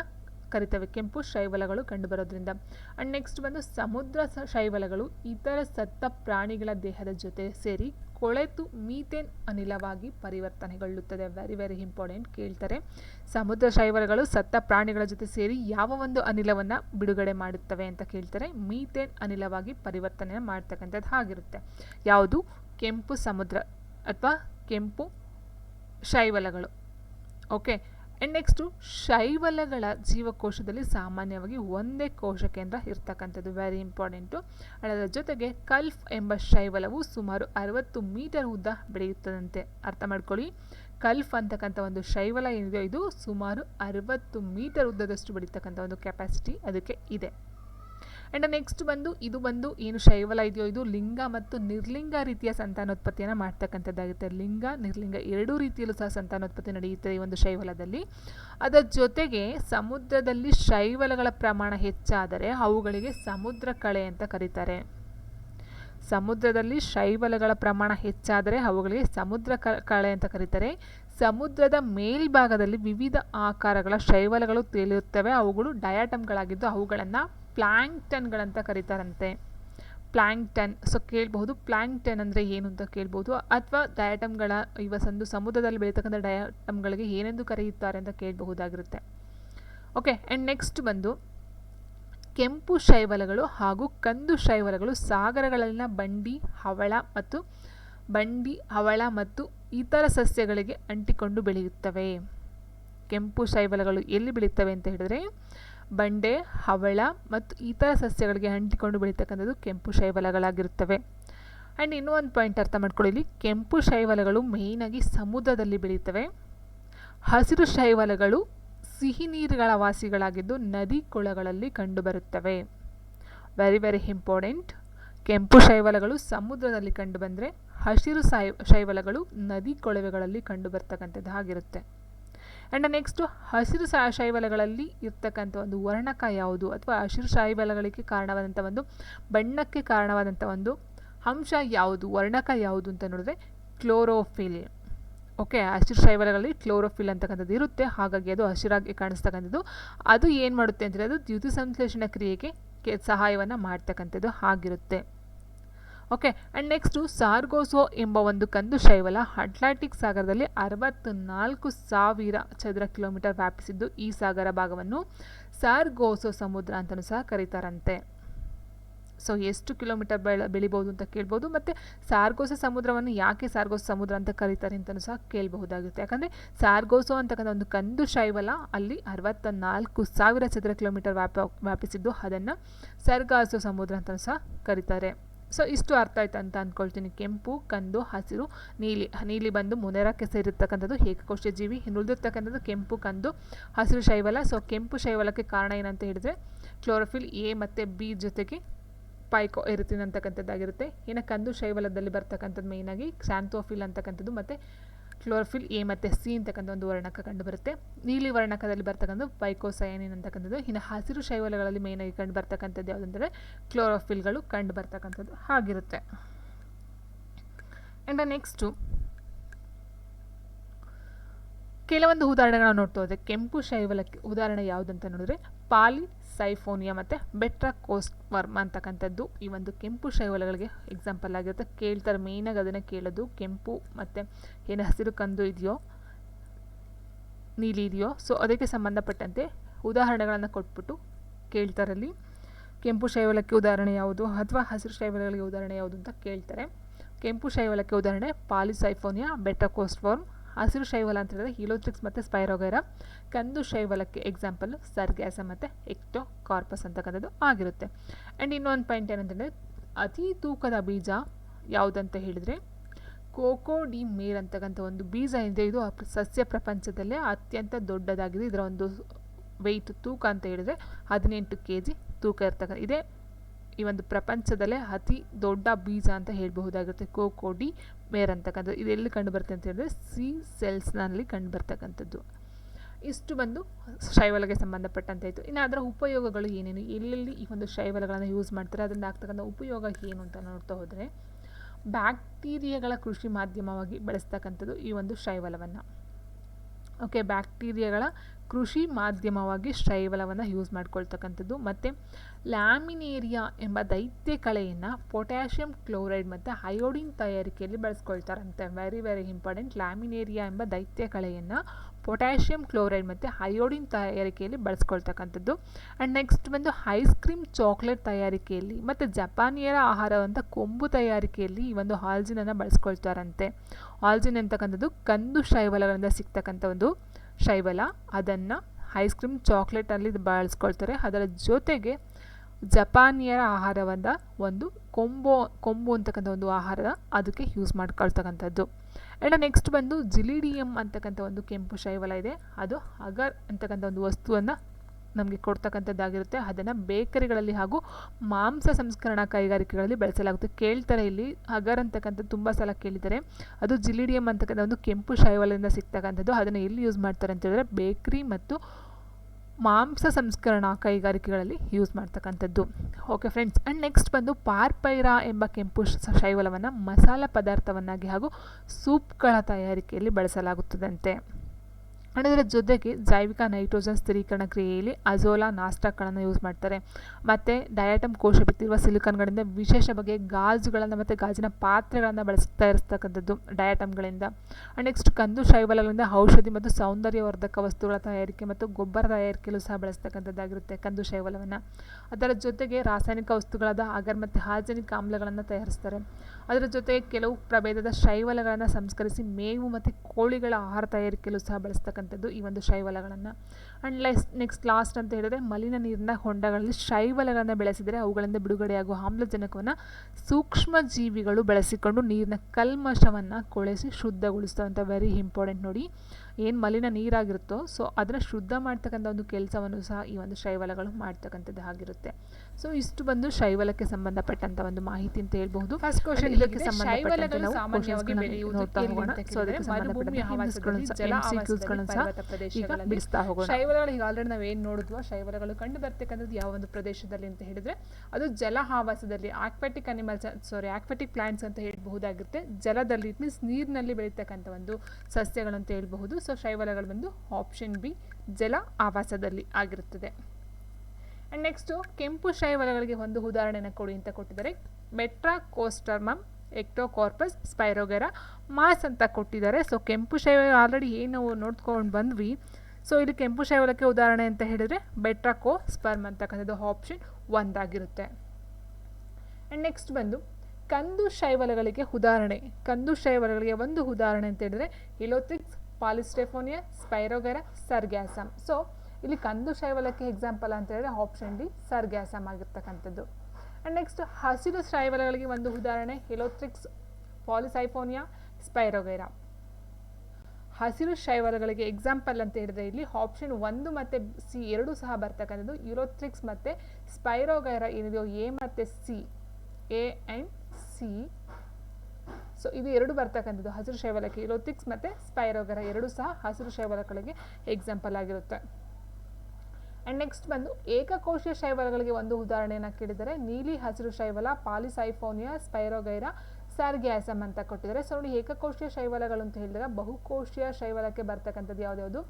ಕರಿತವೆ. ಕೆಂಪು ಶೈವಲಗಳು ಕಂಡುಬರೋದ್ರಿಂದ. ಆ್ಯಂಡ್ ನೆಕ್ಸ್ಟ್ ಬಂದು ಸಮುದ್ರ ಶೈವಲಗಳು ಇತರ ಸತ್ತ ಪ್ರಾಣಿಗಳ ದೇಹದ ಜೊತೆ ಸೇರಿ ಕೊಳೆತು ಮೀಥೇನ್ ಅನಿಲವಾಗಿ ಪರಿವರ್ತನೆಗೊಳ್ಳುತ್ತದೆ. ವೆರಿ ವೆರಿ ಇಂಪಾರ್ಟೆಂಟ್ ಕೇಳ್ತಾರೆ. ಸಮುದ್ರ ಶೈವಲಗಳು ಸತ್ತ ಪ್ರಾಣಿಗಳ ಜೊತೆ ಸೇರಿ ಯಾವ ಒಂದು ಅನಿಲವನ್ನು ಬಿಡುಗಡೆ ಮಾಡುತ್ತವೆ ಅಂತ ಕೇಳ್ತಾರೆ. ಮೀಥೇನ್ ಅನಿಲವಾಗಿ ಪರಿವರ್ತನೆ ಮಾಡ್ತಕ್ಕಂಥದ್ದು ಆಗಿರುತ್ತೆ ಯಾವುದು? ಕೆಂಪು ಸಮುದ್ರ ಅಥವಾ ಕೆಂಪು ಶೈವಲಗಳು. ಓಕೆ ಆ್ಯಂಡ್ ನೆಕ್ಸ್ಟು ಶೈವಲಗಳ ಜೀವಕೋಶದಲ್ಲಿ ಸಾಮಾನ್ಯವಾಗಿ ಒಂದೇ ಕೋಶ ಕೇಂದ್ರ ಇರ್ತಕ್ಕಂಥದ್ದು. ವೆರಿ ಇಂಪಾರ್ಟೆಂಟು ಅದರ ಜೊತೆಗೆ ಕಲ್ಫ್ ಎಂಬ ಶೈವಲವು ಸುಮಾರು ಅರವತ್ತು ಮೀಟರ್ ಉದ್ದ ಬೆಳೆಯುತ್ತದಂತೆ. ಅರ್ಥ ಮಾಡ್ಕೊಳ್ಳಿ. ಕಲ್ಫ್ ಅಂತಕ್ಕಂಥ ಒಂದು ಶೈವಲ ಏನಿದೆಯೋ, ಇದು ಸುಮಾರು ಅರವತ್ತು ಮೀಟರ್ ಉದ್ದದಷ್ಟು ಬೆಳೀತಕ್ಕಂಥ ಒಂದು ಕೆಪಾಸಿಟಿ ಅದಕ್ಕೆ ಇದೆ. ಆ್ಯಂಡ್ ನೆಕ್ಸ್ಟ್ ಬಂದು, ಇದು ಬಂದು ಏನು ಶೈವಲ ಇದೆಯೋ, ಇದು ಲಿಂಗ ಮತ್ತು ನಿರ್ಲಿಂಗ ರೀತಿಯ ಸಂತಾನೋತ್ಪತ್ತಿಯನ್ನು ಮಾಡ್ತಕ್ಕಂಥದ್ದಾಗುತ್ತೆ. ಲಿಂಗ, ನಿರ್ಲಿಂಗ ಎರಡೂ ರೀತಿಯಲ್ಲೂ ಸಹ ಸಂತಾನೋತ್ಪತ್ತಿ ನಡೆಯುತ್ತದೆ ಈ ಒಂದು ಶೈವಲದಲ್ಲಿ. ಅದರ ಜೊತೆಗೆ ಸಮುದ್ರದಲ್ಲಿ ಶೈವಲಗಳ ಪ್ರಮಾಣ ಹೆಚ್ಚಾದರೆ ಅವುಗಳಿಗೆ ಸಮುದ್ರ ಕಳೆ ಅಂತ ಕರೀತಾರೆ. ಸಮುದ್ರದಲ್ಲಿ ಶೈವಲಗಳ ಪ್ರಮಾಣ ಹೆಚ್ಚಾದರೆ ಅವುಗಳಿಗೆ ಸಮುದ್ರ ಕಳೆ ಅಂತ ಕರೀತಾರೆ. ಸಮುದ್ರದ ಮೇಲ್ಭಾಗದಲ್ಲಿ ವಿವಿಧ ಆಕಾರಗಳ ಶೈವಲಗಳು ತೇಲಿರುತ್ತವೆ. ಅವುಗಳು ಡಯಾಟಮ್ಗಳಾಗಿದ್ದು ಅವುಗಳನ್ನು ಪ್ಲ್ಯಾಂಕ್ಟನ್ಗಳಂತ ಕರೀತಾರಂತೆ. ಪ್ಲ್ಯಾಂಕ್ಟನ್ ಸೊ ಕೇಳಬಹುದು ಪ್ಲ್ಯಾಂಕ್ಟನ್ ಅಂದರೆ ಏನು ಅಂತ ಕೇಳ್ಬೋದು ಅಥವಾ ಡಯಾಟಮ್ಗಳ, ಇವ ಸಂದು ಸಮುದ್ರದಲ್ಲಿ ಬೆಳೀತಕ್ಕಂಥ ಡಯಾಟಮ್ಗಳಿಗೆ ಏನೆಂದು ಕರೆಯುತ್ತಾರೆ ಅಂತ ಕೇಳಬಹುದಾಗಿರುತ್ತೆ. ಓಕೆ ಆ್ಯಂಡ್ ನೆಕ್ಸ್ಟ್ ಬಂದು, ಕೆಂಪು ಶೈವಲಗಳು ಹಾಗೂ ಕಂದು ಶೈವಲಗಳು ಸಾಗರಗಳಲ್ಲಿನ ಬಂಡಿ, ಹವಳ ಮತ್ತು ಬಂಡಿ, ಹವಳ ಮತ್ತು ಇತರ ಸಸ್ಯಗಳಿಗೆ ಅಂಟಿಕೊಂಡು ಬೆಳೆಯುತ್ತವೆ. ಕೆಂಪು ಶೈವಲಗಳು ಎಲ್ಲಿ ಬೆಳೆಯುತ್ತವೆ ಅಂತ ಹೇಳಿದ್ರೆ ಬಂಡೆ, ಹವಳ ಮತ್ತು ಇತರ ಸಸ್ಯಗಳಿಗೆ ಅಂಟಿಕೊಂಡು ಬೆಳೀತಕ್ಕಂಥದ್ದು ಕೆಂಪು ಶೈವಲಗಳಾಗಿರುತ್ತವೆ. ಆ್ಯಂಡ್ ಇನ್ನೂ ಒಂದು ಪಾಯಿಂಟ್ ಅರ್ಥ ಮಾಡ್ಕೊಳ್ಳಿ. ಕೆಂಪು ಶೈವಲಗಳು ಮೇಯ್ನಾಗಿ ಸಮುದ್ರದಲ್ಲಿ ಬೆಳೀತವೆ. ಹಸಿರು ಶೈವಲಗಳು ಸಿಹಿ ನೀರುಗಳ ವಾಸಿಗಳಾಗಿದ್ದು ನದಿ ಕೊಳಗಳಲ್ಲಿ ಕಂಡುಬರುತ್ತವೆ. ವೆರಿ ವೆರಿ ಇಂಪಾರ್ಟೆಂಟ್ ಕೆಂಪು ಶೈವಲಗಳು ಸಮುದ್ರದಲ್ಲಿ ಕಂಡುಬಂದರೆ ಹಸಿರು ಸಾಯ್, ಶೈವಲಗಳು ನದಿ ಕೊಳವೆಗಳಲ್ಲಿ ಕಂಡುಬರ್ತಕ್ಕಂಥದ್ದು ಆಗಿರುತ್ತೆ ಆ್ಯಂಡ್ ನೆಕ್ಸ್ಟು ಹಸಿರು ಸಾ ಶೈವಲಗಳಲ್ಲಿ ಇರ್ತಕ್ಕಂಥ ಒಂದು ವರ್ಣಕ ಯಾವುದು ಅಥವಾ ಹಸಿರು ಶೈವಲಗಳಿಗೆ ಕಾರಣವಾದಂಥ ಒಂದು, ಬಣ್ಣಕ್ಕೆ ಕಾರಣವಾದಂಥ ಒಂದು ಅಂಶ ಯಾವುದು, ವರ್ಣಕ ಯಾವುದು ಅಂತ ನೋಡಿದ್ರೆ ಕ್ಲೋರೋಫಿಲ್. ಓಕೆ ಹಸಿರು ಶೈವಲಗಳಲ್ಲಿ ಕ್ಲೋರೋಫಿಲ್ ಅಂತಕ್ಕಂಥದ್ದು ಇರುತ್ತೆ. ಹಾಗಾಗಿ ಅದು ಹಸಿರಾಗಿ ಕಾಣಿಸ್ತಕ್ಕಂಥದ್ದು. ಅದು ಏನು ಮಾಡುತ್ತೆ ಅಂದರೆ ಅದು ದ್ಯುತಿ ಸಂಶ್ಲೇಷಣ ಕ್ರಿಯೆಗೆ ಕೆ ಸಹಾಯವನ್ನು ಮಾಡ್ತಕ್ಕಂಥದ್ದು ಆಗಿರುತ್ತೆ. ಓಕೆ ಆ್ಯಂಡ್ ನೆಕ್ಸ್ಟು ಸಾರ್ಗೋಸೋ ಎಂಬ ಒಂದು ಕಂದು ಶೈವಲ ಅಟ್ಲಾಂಟಿಕ್ ಸಾಗರದಲ್ಲಿ ಅರವತ್ತ್ನಾಲ್ಕು ಸಾವಿರ ಚದರ ಕಿಲೋಮೀಟರ್ ವ್ಯಾಪಿಸಿದ್ದು ಈ ಸಾಗರ ಭಾಗವನ್ನು ಸಾರ್ಗೋಸೋ ಸಮುದ್ರ ಅಂತಲೂ ಸಹ ಕರೀತಾರಂತೆ. ಸೊ ಎಷ್ಟು ಕಿಲೋಮೀಟರ್ ಬೆಳ ಬೆಳಿಬೋದು ಅಂತ ಕೇಳ್ಬೋದು, ಮತ್ತು ಸಾರ್ಗೋಸ ಸಮುದ್ರವನ್ನು ಯಾಕೆ ಸಾರ್ಗೋಸ ಸಮುದ್ರ ಅಂತ ಕರೀತಾರೆ ಅಂತಲೂ ಸಹ ಕೇಳಬಹುದಾಗುತ್ತೆ ಯಾಕಂದರೆ ಸಾರ್ಗೋಸೋ ಅಂತಕ್ಕಂಥ ಒಂದು ಕಂದು ಶೈವಲ ಅಲ್ಲಿ ಅರವತ್ತ ನಾಲ್ಕು ಸಾವಿರ ಚದರ ಕಿಲೋಮೀಟರ್ ವ್ಯಾಪ, ವ್ಯಾಪಿಸಿದ್ದು ಅದನ್ನು ಸರ್ಗಾಸೋ ಸಮುದ್ರ ಅಂತಲೂ ಸಹ ಕರೀತಾರೆ. ಸೊ ಇಷ್ಟು ಅರ್ಥ ಆಯ್ತು ಅಂತ ಅಂದ್ಕೊಳ್ತೀನಿ ಕೆಂಪು, ಕಂದು, ಹಸಿರು, ನೀಲಿ ನೀಲಿ ಬಂದು ಮುನೇರಕ್ಕೆ ಸೇರಿರ್ತಕ್ಕಂಥದ್ದು ಏಕಕೋಶ ಜೀವಿ ಉಳಿದಿರ್ತಕ್ಕಂಥದ್ದು ಕೆಂಪು, ಕಂದು, ಹಸಿರು ಶೈವಲ. ಸೊ ಕೆಂಪು ಶೈವಲಕ್ಕೆ ಕಾರಣ ಏನಂತ ಹೇಳಿದರೆ ಕ್ಲೋರೋಫಿಲ್ ಎ ಮತ್ತು ಬಿ ಜೊತೆಗೆ ಪೈಕೋ ಎರಿತಿನ್ ಅಂತಕ್ಕಂಥದ್ದಾಗಿರುತ್ತೆ. ಇನ್ನು ಕಂದು ಶೈವಲದಲ್ಲಿ ಬರ್ತಕ್ಕಂಥದ್ದು ಮೇಯ್ನಾಗಿ ಕ್ಸಾಂಥೋಫಿಲ್ ಅಂತಕ್ಕಂಥದ್ದು ಮತ್ತು ಕ್ಲೋರೋಫಿಲ್ ಎ ಮತ್ತು ಸಿ ಅಂತಕ್ಕಂಥ ಒಂದು ವರ್ಣಕ ಕಂಡು ಬರುತ್ತೆ ನೀಲಿ ವರ್ಣಕದಲ್ಲಿ ಬರ್ತಕ್ಕಂಥ ಪೈಕೋಸಯನಿನ್ ಅಂತಕ್ಕಂಥದ್ದು. ಇನ್ನು ಹಸಿರು ಶೈವಲಗಳಲ್ಲಿ ಮೇಯ್ನಾಗಿ ಕಂಡು ಬರ್ತಕ್ಕಂಥದ್ದು ಯಾವುದಂದರೆ ಕ್ಲೋರೋಫಿಲ್ಗಳು ಕಂಡು ಬರ್ತಕ್ಕಂಥದ್ದು ಆಗಿರುತ್ತೆ ಆ್ಯಂಡ್ ನೆಕ್ಸ್ಟು ಕೆಲವೊಂದು ಉದಾಹರಣೆಗಳನ್ನ ನೋಡ್ತಾ ಹೋದರೆ, ಕೆಂಪು ಶೈವಲಕ್ಕೆ ಉದಾಹರಣೆ ಯಾವುದಂತ ನೋಡಿದ್ರೆ, ಪಾಲಿ ಸೈಫೋನಿಯಾ ಮತ್ತು ಬೆಟ್ರಾ ಕೋಸ್ಟ್ ವರ್ಮ ಅಂತಕ್ಕಂಥದ್ದು ಈ ಒಂದು ಕೆಂಪು ಶೈವಲಗಳಿಗೆ ಎಕ್ಸಾಂಪಲ್ ಆಗಿರುತ್ತೆ. ಕೇಳ್ತಾರೆ ಮೇಯ್ನಾಗಿ ಅದನ್ನು ಕೇಳೋದು, ಕೆಂಪು ಮತ್ತು ಏನು ಹಸಿರು ಕಂದು ಇದೆಯೋ, ನೀಲಿ ಇದೆಯೋ ಸೊ ಅದಕ್ಕೆ ಸಂಬಂಧಪಟ್ಟಂತೆ ಉದಾಹರಣೆಗಳನ್ನು ಕೊಟ್ಬಿಟ್ಟು ಕೇಳ್ತಾರಲ್ಲಿ ಕೆಂಪು ಶೈವಲಕ್ಕೆ ಉದಾಹರಣೆ ಯಾವುದು ಅಥವಾ ಹಸಿರು ಶೈವಲಗಳಿಗೆ ಉದಾಹರಣೆ ಯಾವುದು ಅಂತ ಕೇಳ್ತಾರೆ. ಕೆಂಪು ಶೈವಲಕ್ಕೆ ಉದಾಹರಣೆ ಪಾಲಿಸೈಫೋನಿಯಾ ಬೆಟಕೋಸ್ಟ್ ಫಾರ್ಮ್ ಹಸಿರು ಶೈವಲ ಅಂತ ಹೇಳಿದ್ರೆ ಹೀಲೋಟ್ರಿಕ್ಸ್ ಮತ್ತು ಸ್ಪೈರೋಗೈರ ಕಂದು ಶೈವಲಕ್ಕೆ ಎಕ್ಸಾಂಪಲ್ ಸರ್ಗ್ಯಾಸ ಮತ್ತು ಎಕ್ಟೋ ಕಾರ್ಪಸ್ ಅಂತಕ್ಕಂಥದ್ದು ಆಗಿರುತ್ತೆ. ಆ್ಯಂಡ್ ಇನ್ನೊಂದು ಪಾಯಿಂಟ್ ಏನಂತಂದರೆ ಅತಿ ತೂಕದ ಬೀಜ ಯಾವುದಂತ ಹೇಳಿದರೆ ಕೋಕೋ ಡಿ ಮೇರ್ ಅಂತಕ್ಕಂಥ ಒಂದು ಬೀಜ ಇದೆ. ಇದು ಸಸ್ಯ ಪ್ರಪಂಚದಲ್ಲೇ ಅತ್ಯಂತ ದೊಡ್ಡದಾಗಿದೆ. ಇದರ ಒಂದು ವೆಯ್ಟ್ ತೂಕ ಅಂತ ಹೇಳಿದರೆ ಹದಿನೆಂಟು ಕೆ ಜಿ ತೂಕ ಇರ್ತಕ್ಕಂಥ ಇದೇ. ಈ ಒಂದು ಪ್ರಪಂಚದಲ್ಲೇ ಅತಿ ದೊಡ್ಡ ಬೀಜ ಅಂತ ಹೇಳಬಹುದಾಗುತ್ತೆ ಕೋಕೋಡಿ ಮೇರ್ ಅಂತಕ್ಕಂಥದ್ದು. ಇದು ಎಲ್ಲಿ ಕಂಡು ಬರುತ್ತೆ ಅಂತ ಹೇಳಿದ್ರೆ, ಸಿ ಸೆಲ್ಸ್ನಲ್ಲಿ ಕಂಡು ಬರ್ತಕ್ಕಂಥದ್ದು. ಇಷ್ಟು ಬಂದು ಶೈವಲಗೆ ಸಂಬಂಧಪಟ್ಟಂತೆ ಆಯಿತು ಇನ್ನು ಅದರ ಉಪಯೋಗಗಳು ಏನೇನು? ಎಲ್ಲೆಲ್ಲಿ ಈ ಒಂದು ಶೈವಲಗಳನ್ನು ಯೂಸ್ ಮಾಡ್ತಾರೆ? ಅದರಿಂದ ಆಗ್ತಕ್ಕಂಥ ಉಪಯೋಗ ಏನು ಅಂತ ನೋಡ್ತಾ ಹೋದರೆ, ಬ್ಯಾಕ್ಟೀರಿಯಾಗಳ ಕೃಷಿ ಮಾಧ್ಯಮವಾಗಿ ಬಳಸ್ತಕ್ಕಂಥದ್ದು ಈ ಒಂದು ಶೈವಲವನ್ನು. ಓಕೆ, ಬ್ಯಾಕ್ಟೀರಿಯಾಗಳ ಕೃಷಿ ಮಾಧ್ಯಮವಾಗಿ ಶೈವಲವನ್ನು ಯೂಸ್ ಮಾಡ್ಕೊಳ್ತಕ್ಕಂಥದ್ದು. ಮತ್ತು ಲ್ಯಾಮಿನೇರಿಯಾ ಎಂಬ ದೈತ್ಯ ಕಳೆಯನ್ನು ಪೊಟ್ಯಾಷಿಯಂ ಕ್ಲೋರೈಡ್ ಮತ್ತು ಅಯೋಡಿನ್ ತಯಾರಿಕೆಯಲ್ಲಿ ಬಳಸ್ಕೊಳ್ತಾರಂತೆ. ವೆರಿ ವೆರಿ ಇಂಪಾರ್ಟೆಂಟ್ ಲ್ಯಾಮಿನೇರಿಯಾ ಎಂಬ ದೈತ್ಯ ಕಳೆಯನ್ನು ಪೊಟ್ಯಾಷಿಯಂ ಕ್ಲೋರೈಡ್ ಮತ್ತು ಅಯೋಡಿನ್ ತಯಾರಿಕೆಯಲ್ಲಿ ಬಳಸ್ಕೊಳ್ತಕ್ಕಂಥದ್ದು. ಆ್ಯಂಡ್ ನೆಕ್ಸ್ಟ್ ಬಂದು ಐಸ್ ಕ್ರೀಮ್ ಚಾಕ್ಲೇಟ್ ತಯಾರಿಕೆಯಲ್ಲಿ ಮತ್ತು ಜಪಾನಿಯರ ಆಹಾರವಂಥ ಕೊಂಬು ತಯಾರಿಕೆಯಲ್ಲಿ ಈ ಒಂದು ಹಾಲ್ಜಿನನ್ನು ಬಳಸ್ಕೊಳ್ತಾರಂತೆ. ಹಾಲ್ಜಿನ್ ಅಂತಕ್ಕಂಥದ್ದು ಕಂದು ಶೈವಲಗಳಿಂದ ಸಿಗ್ತಕ್ಕಂಥ ಒಂದು ಶೈವಲ. ಅದನ್ನು ಐಸ್ ಕ್ರೀಮ್ ಚಾಕ್ಲೇಟಲ್ಲಿ ಬಳಸ್ಕೊಳ್ತಾರೆ. ಅದರ ಜೊತೆಗೆ ಜಪಾನಿಯರ ಆಹಾರವಾದ ಒಂದು ಕೊಂಬೋ, ಕೊಂಬು ಅಂತಕ್ಕಂಥ ಒಂದು ಆಹಾರ ಅದಕ್ಕೆ ಯೂಸ್ ಮಾಡ್ಕೊಳ್ತಕ್ಕಂಥದ್ದು. ಆ್ಯಂಡ್ ನೆಕ್ಸ್ಟ್ ಬಂದು ಜಿಲಿಡಿಯಂ ಅಂತಕ್ಕಂಥ ಒಂದು ಕೆಂಪು ಶೈವಲ ಇದೆ. ಅದು ಅಗರ್ ಅಂತಕ್ಕಂಥ ಒಂದು ವಸ್ತುವನ್ನು ನಮಗೆ ಕೊಡ್ತಕ್ಕಂಥದ್ದಾಗಿರುತ್ತೆ. ಅದನ್ನು ಬೇಕರಿಗಳಲ್ಲಿ ಹಾಗೂ ಮಾಂಸ ಸಂಸ್ಕರಣಾ ಕೈಗಾರಿಕೆಗಳಲ್ಲಿ ಬೆಳೆಸಲಾಗುತ್ತೆ. ಕೇಳ್ತಾರೆ ಇಲ್ಲಿ ಅಗರ್ ಅಂತಕ್ಕಂಥದ್ದು ತುಂಬ ಸಲ ಕೇಳಿದ್ದಾರೆ. ಅದು ಜಿಲಿಡಿಯಂ ಅಂತಕ್ಕಂಥ ಒಂದು ಕೆಂಪು ಶೈವಲದಿಂದ ಸಿಗ್ತಕ್ಕಂಥದ್ದು. ಅದನ್ನು ಎಲ್ಲಿ ಯೂಸ್ ಮಾಡ್ತಾರೆ ಅಂತ ಹೇಳಿದ್ರೆ ಬೇಕ್ರಿ ಮತ್ತು ಮಾಂಸ ಸಂಸ್ಕರಣಾ ಕೈಗಾರಿಕೆಗಳಲ್ಲಿ ಯೂಸ್ ಮಾಡ್ತಕ್ಕಂಥದ್ದು. ಓಕೆ ಫ್ರೆಂಡ್ಸ್ ಆ್ಯಂಡ್ ನೆಕ್ಸ್ಟ್ ಬಂದು ಪಾರ್ಪೈರಾ ಎಂಬ ಕೆಂಪು ಶೈವಲವನ್ನು ಮಸಾಲ ಪದಾರ್ಥವನ್ನಾಗಿ ಹಾಗೂ ಸೂಪ್ಗಳ ತಯಾರಿಕೆಯಲ್ಲಿ ಬಳಸಲಾಗುತ್ತದಂತೆ. ಆ್ಯಂಡ್ ಅದರ ಜೊತೆಗೆ ಜೈವಿಕ ನೈಟ್ರೋಜನ್ ಸ್ಥಿರೀಕರಣ ಕ್ರಿಯೆಯಲ್ಲಿ ಅಜೋಲಾ, ನಾಸ್ಟಾಕ್ಗಳನ್ನು ಯೂಸ್ ಮಾಡ್ತಾರೆ. ಮತ್ತು ಡಯಾಟಮ್ ಕೋಶ ಬಿತ್ತಿರುವ ಸಿಲಿಕನ್ಗಳಿಂದ ವಿಶೇಷ ಬಗೆಯ ಗಾಜುಗಳನ್ನು ಮತ್ತು ಗಾಜಿನ ಪಾತ್ರೆಗಳನ್ನು ಬಳಸಿ, ತಯಾರಿಸ್ತಕ್ಕಂಥದ್ದು ಡಯಾಟಮ್ಗಳಿಂದ. ಆ್ಯಂಡ್ ನೆಕ್ಸ್ಟ್ ಕಂದು ಶೈವಲಗಳಿಂದ ಔಷಧಿ ಮತ್ತು ಸೌಂದರ್ಯವರ್ಧಕ ವಸ್ತುಗಳ ತಯಾರಿಕೆ ಮತ್ತು ಗೊಬ್ಬರ ತಯಾರಿಕೆಯಲ್ಲೂ ಸಹ ಬಳಸ್ತಕ್ಕಂಥದ್ದಾಗಿರುತ್ತೆ ಕಂದು ಶೈವಲವನ್ನು. ಅದರ ಜೊತೆಗೆ ರಾಸಾಯನಿಕ ವಸ್ತುಗಳಾದ ಅಗರ್ ಮತ್ತು ಹಾರ್ಜನಿಕ್ ಆಮ್ಲಗಳನ್ನು ತಯಾರಿಸ್ತಾರೆ. ಅದರ ಜೊತೆ ಕೆಲವು ಪ್ರಭೇದದ ಶೈವಲಗಳನ್ನು ಸಂಸ್ಕರಿಸಿ ಮೇವು ಮತ್ತು ಕೋಳಿಗಳ ಆಹಾರ ತಯಾರಿಕೆಯಲ್ಲೂ ಸಹ ಬಳಸ್ತಕ್ಕಂಥದ್ದು ಈ ಒಂದು ಶೈವಲಗಳನ್ನು. ಆ್ಯಂಡ್ ಲೈಸ್ ನೆಕ್ಸ್ಟ್ ಲಾಸ್ಟ್ ಅಂತ ಹೇಳಿದ್ರೆ ಮಲಿನ ನೀರಿನ ಹೊಂಡಗಳಲ್ಲಿ ಶೈವಲಗಳನ್ನು ಬೆಳೆಸಿದರೆ ಅವುಗಳಿಂದ ಬಿಡುಗಡೆಯಾಗುವ ಆಮ್ಲಜನಕವನ್ನು ಸೂಕ್ಷ್ಮ ಜೀವಿಗಳು ಬಳಸಿಕೊಂಡು ನೀರಿನ ಕಲ್ಮಶವನ್ನು ಕೊಳೆಸಿ ಶುದ್ಧಗೊಳಿಸ್ತವಂಥ ವೆರಿ ಇಂಪಾರ್ಟೆಂಟ್ ನೋಡಿ. ಏನು ಮಲಿನ ನೀರಾಗಿರುತ್ತೋ ಸೊ ಅದನ್ನು ಶುದ್ಧ ಮಾಡ್ತಕ್ಕಂಥ ಒಂದು ಕೆಲಸವನ್ನು ಸಹ ಈ ಒಂದು ಶೈವಲಗಳು ಮಾಡ್ತಕ್ಕಂಥದ್ದು ಆಗಿರುತ್ತೆ ಸೊ ಇಷ್ಟು ಬಂದು ಶೈವಲಕ್ಕೆ ಸಂಬಂಧಪಟ್ಟಂತ ಒಂದು ಮಾಹಿತಿ ಅಂತ ಹೇಳ್ಬಹುದು. ಫಸ್ಟ್ ಕ್ವಶನ್ ಇದಕ್ಕೆ ಶೈವಲಗಳು ಈಗ ಆಲ್ರೆಡಿ ನಾವು ಏನು ನೋಡಿದ್ವ ಶೈವಲಗಳು ಕಂಡು ಬರ್ತಕ್ಕಂಥದ್ದು ಯಾವ ಒಂದು ಪ್ರದೇಶದಲ್ಲಿ ಅಂತ ಹೇಳಿದ್ರೆ ಅದು ಜಲ ಆವಾಸದಲ್ಲಿ aquatic animals sorry aquatic plants ಅಂತ ಹೇಳಬಹುದಾಗಿರುತ್ತೆ. ಜಲದಲ್ಲಿ ಇಟ್ ಮೀನ್ಸ್ ನೀರಿನಲ್ಲಿ ಬೆಳೀತಕ್ಕಂಥ ಒಂದು ಸಸ್ಯಗಳು ಅಂತ ಹೇಳ್ಬಹುದು. ಸೊ ಶೈವಲಗಳು ಬಂದು ಆಪ್ಷನ್ ಬಿ ಜಲ ಆವಾಸದಲ್ಲಿ ಆಗಿರುತ್ತದೆ. ಆ್ಯಂಡ್ ನೆಕ್ಸ್ಟು ಕೆಂಪು ಶೈವಲಗಳಿಗೆ ಒಂದು ಉದಾಹರಣೆಯನ್ನು ಕೊಡಿ ಅಂತ ಕೊಟ್ಟಿದ್ದಾರೆ. ಮೆಟ್ರಾ ಕೋಸ್ಟರ್ಮಮ್ ಎಕ್ಟೋಕಾರ್ಪಸ್ ಸ್ಪೈರೋಗೆರಾ ಮಾಸ್ ಅಂತ ಕೊಟ್ಟಿದ್ದಾರೆ. ಸೊ ಕೆಂಪು ಶೈವ ಆಲ್ರೆಡಿ ಏನು ನೋಡ್ಕೊಂಡು ಬಂದ್ವಿ. ಸೊ ಇಲ್ಲಿ ಕೆಂಪು ಶೈವಲಕ್ಕೆ ಉದಾಹರಣೆ ಅಂತ ಹೇಳಿದರೆ ಬೆಟ್ರಾಕೋ ಸ್ಪರ್ಮ್ ಅಂತಕ್ಕಂಥದ್ದು ಆಪ್ಷನ್ ಒಂದಾಗಿರುತ್ತೆ. ಆ್ಯಂಡ್ ನೆಕ್ಸ್ಟ್ ಬಂದು, ಕಂದು ಶೈವಲಗಳಿಗೆ ಉದಾಹರಣೆ. ಕಂದು ಶೈವಲಗಳಿಗೆ ಒಂದು ಉದಾಹರಣೆ ಅಂತ ಹೇಳಿದರೆ ಇಲೋಥಿಕ್ಸ್ ಪಾಲಿಸ್ಟೆಫೋನಿಯಾ ಸ್ಪೈರೋಗೆರಾ ಸರ್ಗ್ಯಾಸಮ್ ಸೊ ಇಲ್ಲಿ ಕಂದು ಶೈವಲಕ್ಕೆ ಎಕ್ಸಾಂಪಲ್ ಅಂತ ಹೇಳಿದ್ರೆ ಆಪ್ಷನ್ ಡಿ ಸರ್ಗ್ಯಾಸಮ್ ಆಗಿರ್ತಕ್ಕಂಥದ್ದು. ಆ್ಯಂಡ್ ನೆಕ್ಸ್ಟ್ ಹಸಿರು ಶೈವಲಗಳಿಗೆ ಒಂದು ಉದಾಹರಣೆ ಹಿಲೋಥ್ರಿಕ್ಸ್ ಪಾಲಿಸೈಫೋನಿಯಾ ಸ್ಪೈರೋಗೈರಾ ಹಸಿರು ಶೈವಲಗಳಿಗೆ ಎಕ್ಸಾಂಪಲ್ ಅಂತ ಹೇಳಿದ್ರೆ ಇಲ್ಲಿ ಆಪ್ಷನ್ ಒಂದು ಮತ್ತು ಸಿ ಎರಡು ಸಹ ಬರ್ತಕ್ಕಂಥದ್ದು. ಯುರೋಥ್ರಿಕ್ಸ್ ಮತ್ತು ಸ್ಪೈರೋಗೈರಾ ಏನಿದೆಯೋ ಎ ಮತ್ತು C A and C so ಇದು ಎರಡು ಬರ್ತಕ್ಕಂಥದ್ದು, ಹಸಿರು ಶೈವಲಕ್ಕೆ ಇಲೋತಿಕ್ಸ್ ಮತ್ತು ಸ್ಪೈರೋಗರ. ಎರಡೂ ಸಹ ಹಸಿರು ಶೈವಲಗಳಿಗೆ ಎಕ್ಸಾಂಪಲ್ ಆಗಿರುತ್ತೆ. ಆ್ಯಂಡ್ ನೆಕ್ಸ್ಟ್ ಬಂದು, ಏಕಕೋಶೀಯ ಶೈವಲಗಳಿಗೆ ಒಂದು ಉದಾಹರಣೆಯನ್ನು ಕೇಳಿದರೆ, ನೀಲಿ ಹಸಿರು ಶೈವಲ ಪಾಲಿಸೈಫೋನಿಯಾ ಸ್ಪೈರೋಗೈರಾ ಸಾರ್ಗ್ಯಾಸಮ್ ಅಂತ ಕೊಟ್ಟಿದ್ದಾರೆ. ಸೊ ನೋಡಿ, ಏಕಕೋಶೀಯ ಶೈವಲಗಳು ಅಂತ ಹೇಳಿದಾಗ, ಬಹುಕೋಶೀಯ ಶೈವಲಕ್ಕೆ ಬರ್ತಕ್ಕಂಥದ್ದು ಯಾವುದ್ಯಾವುದು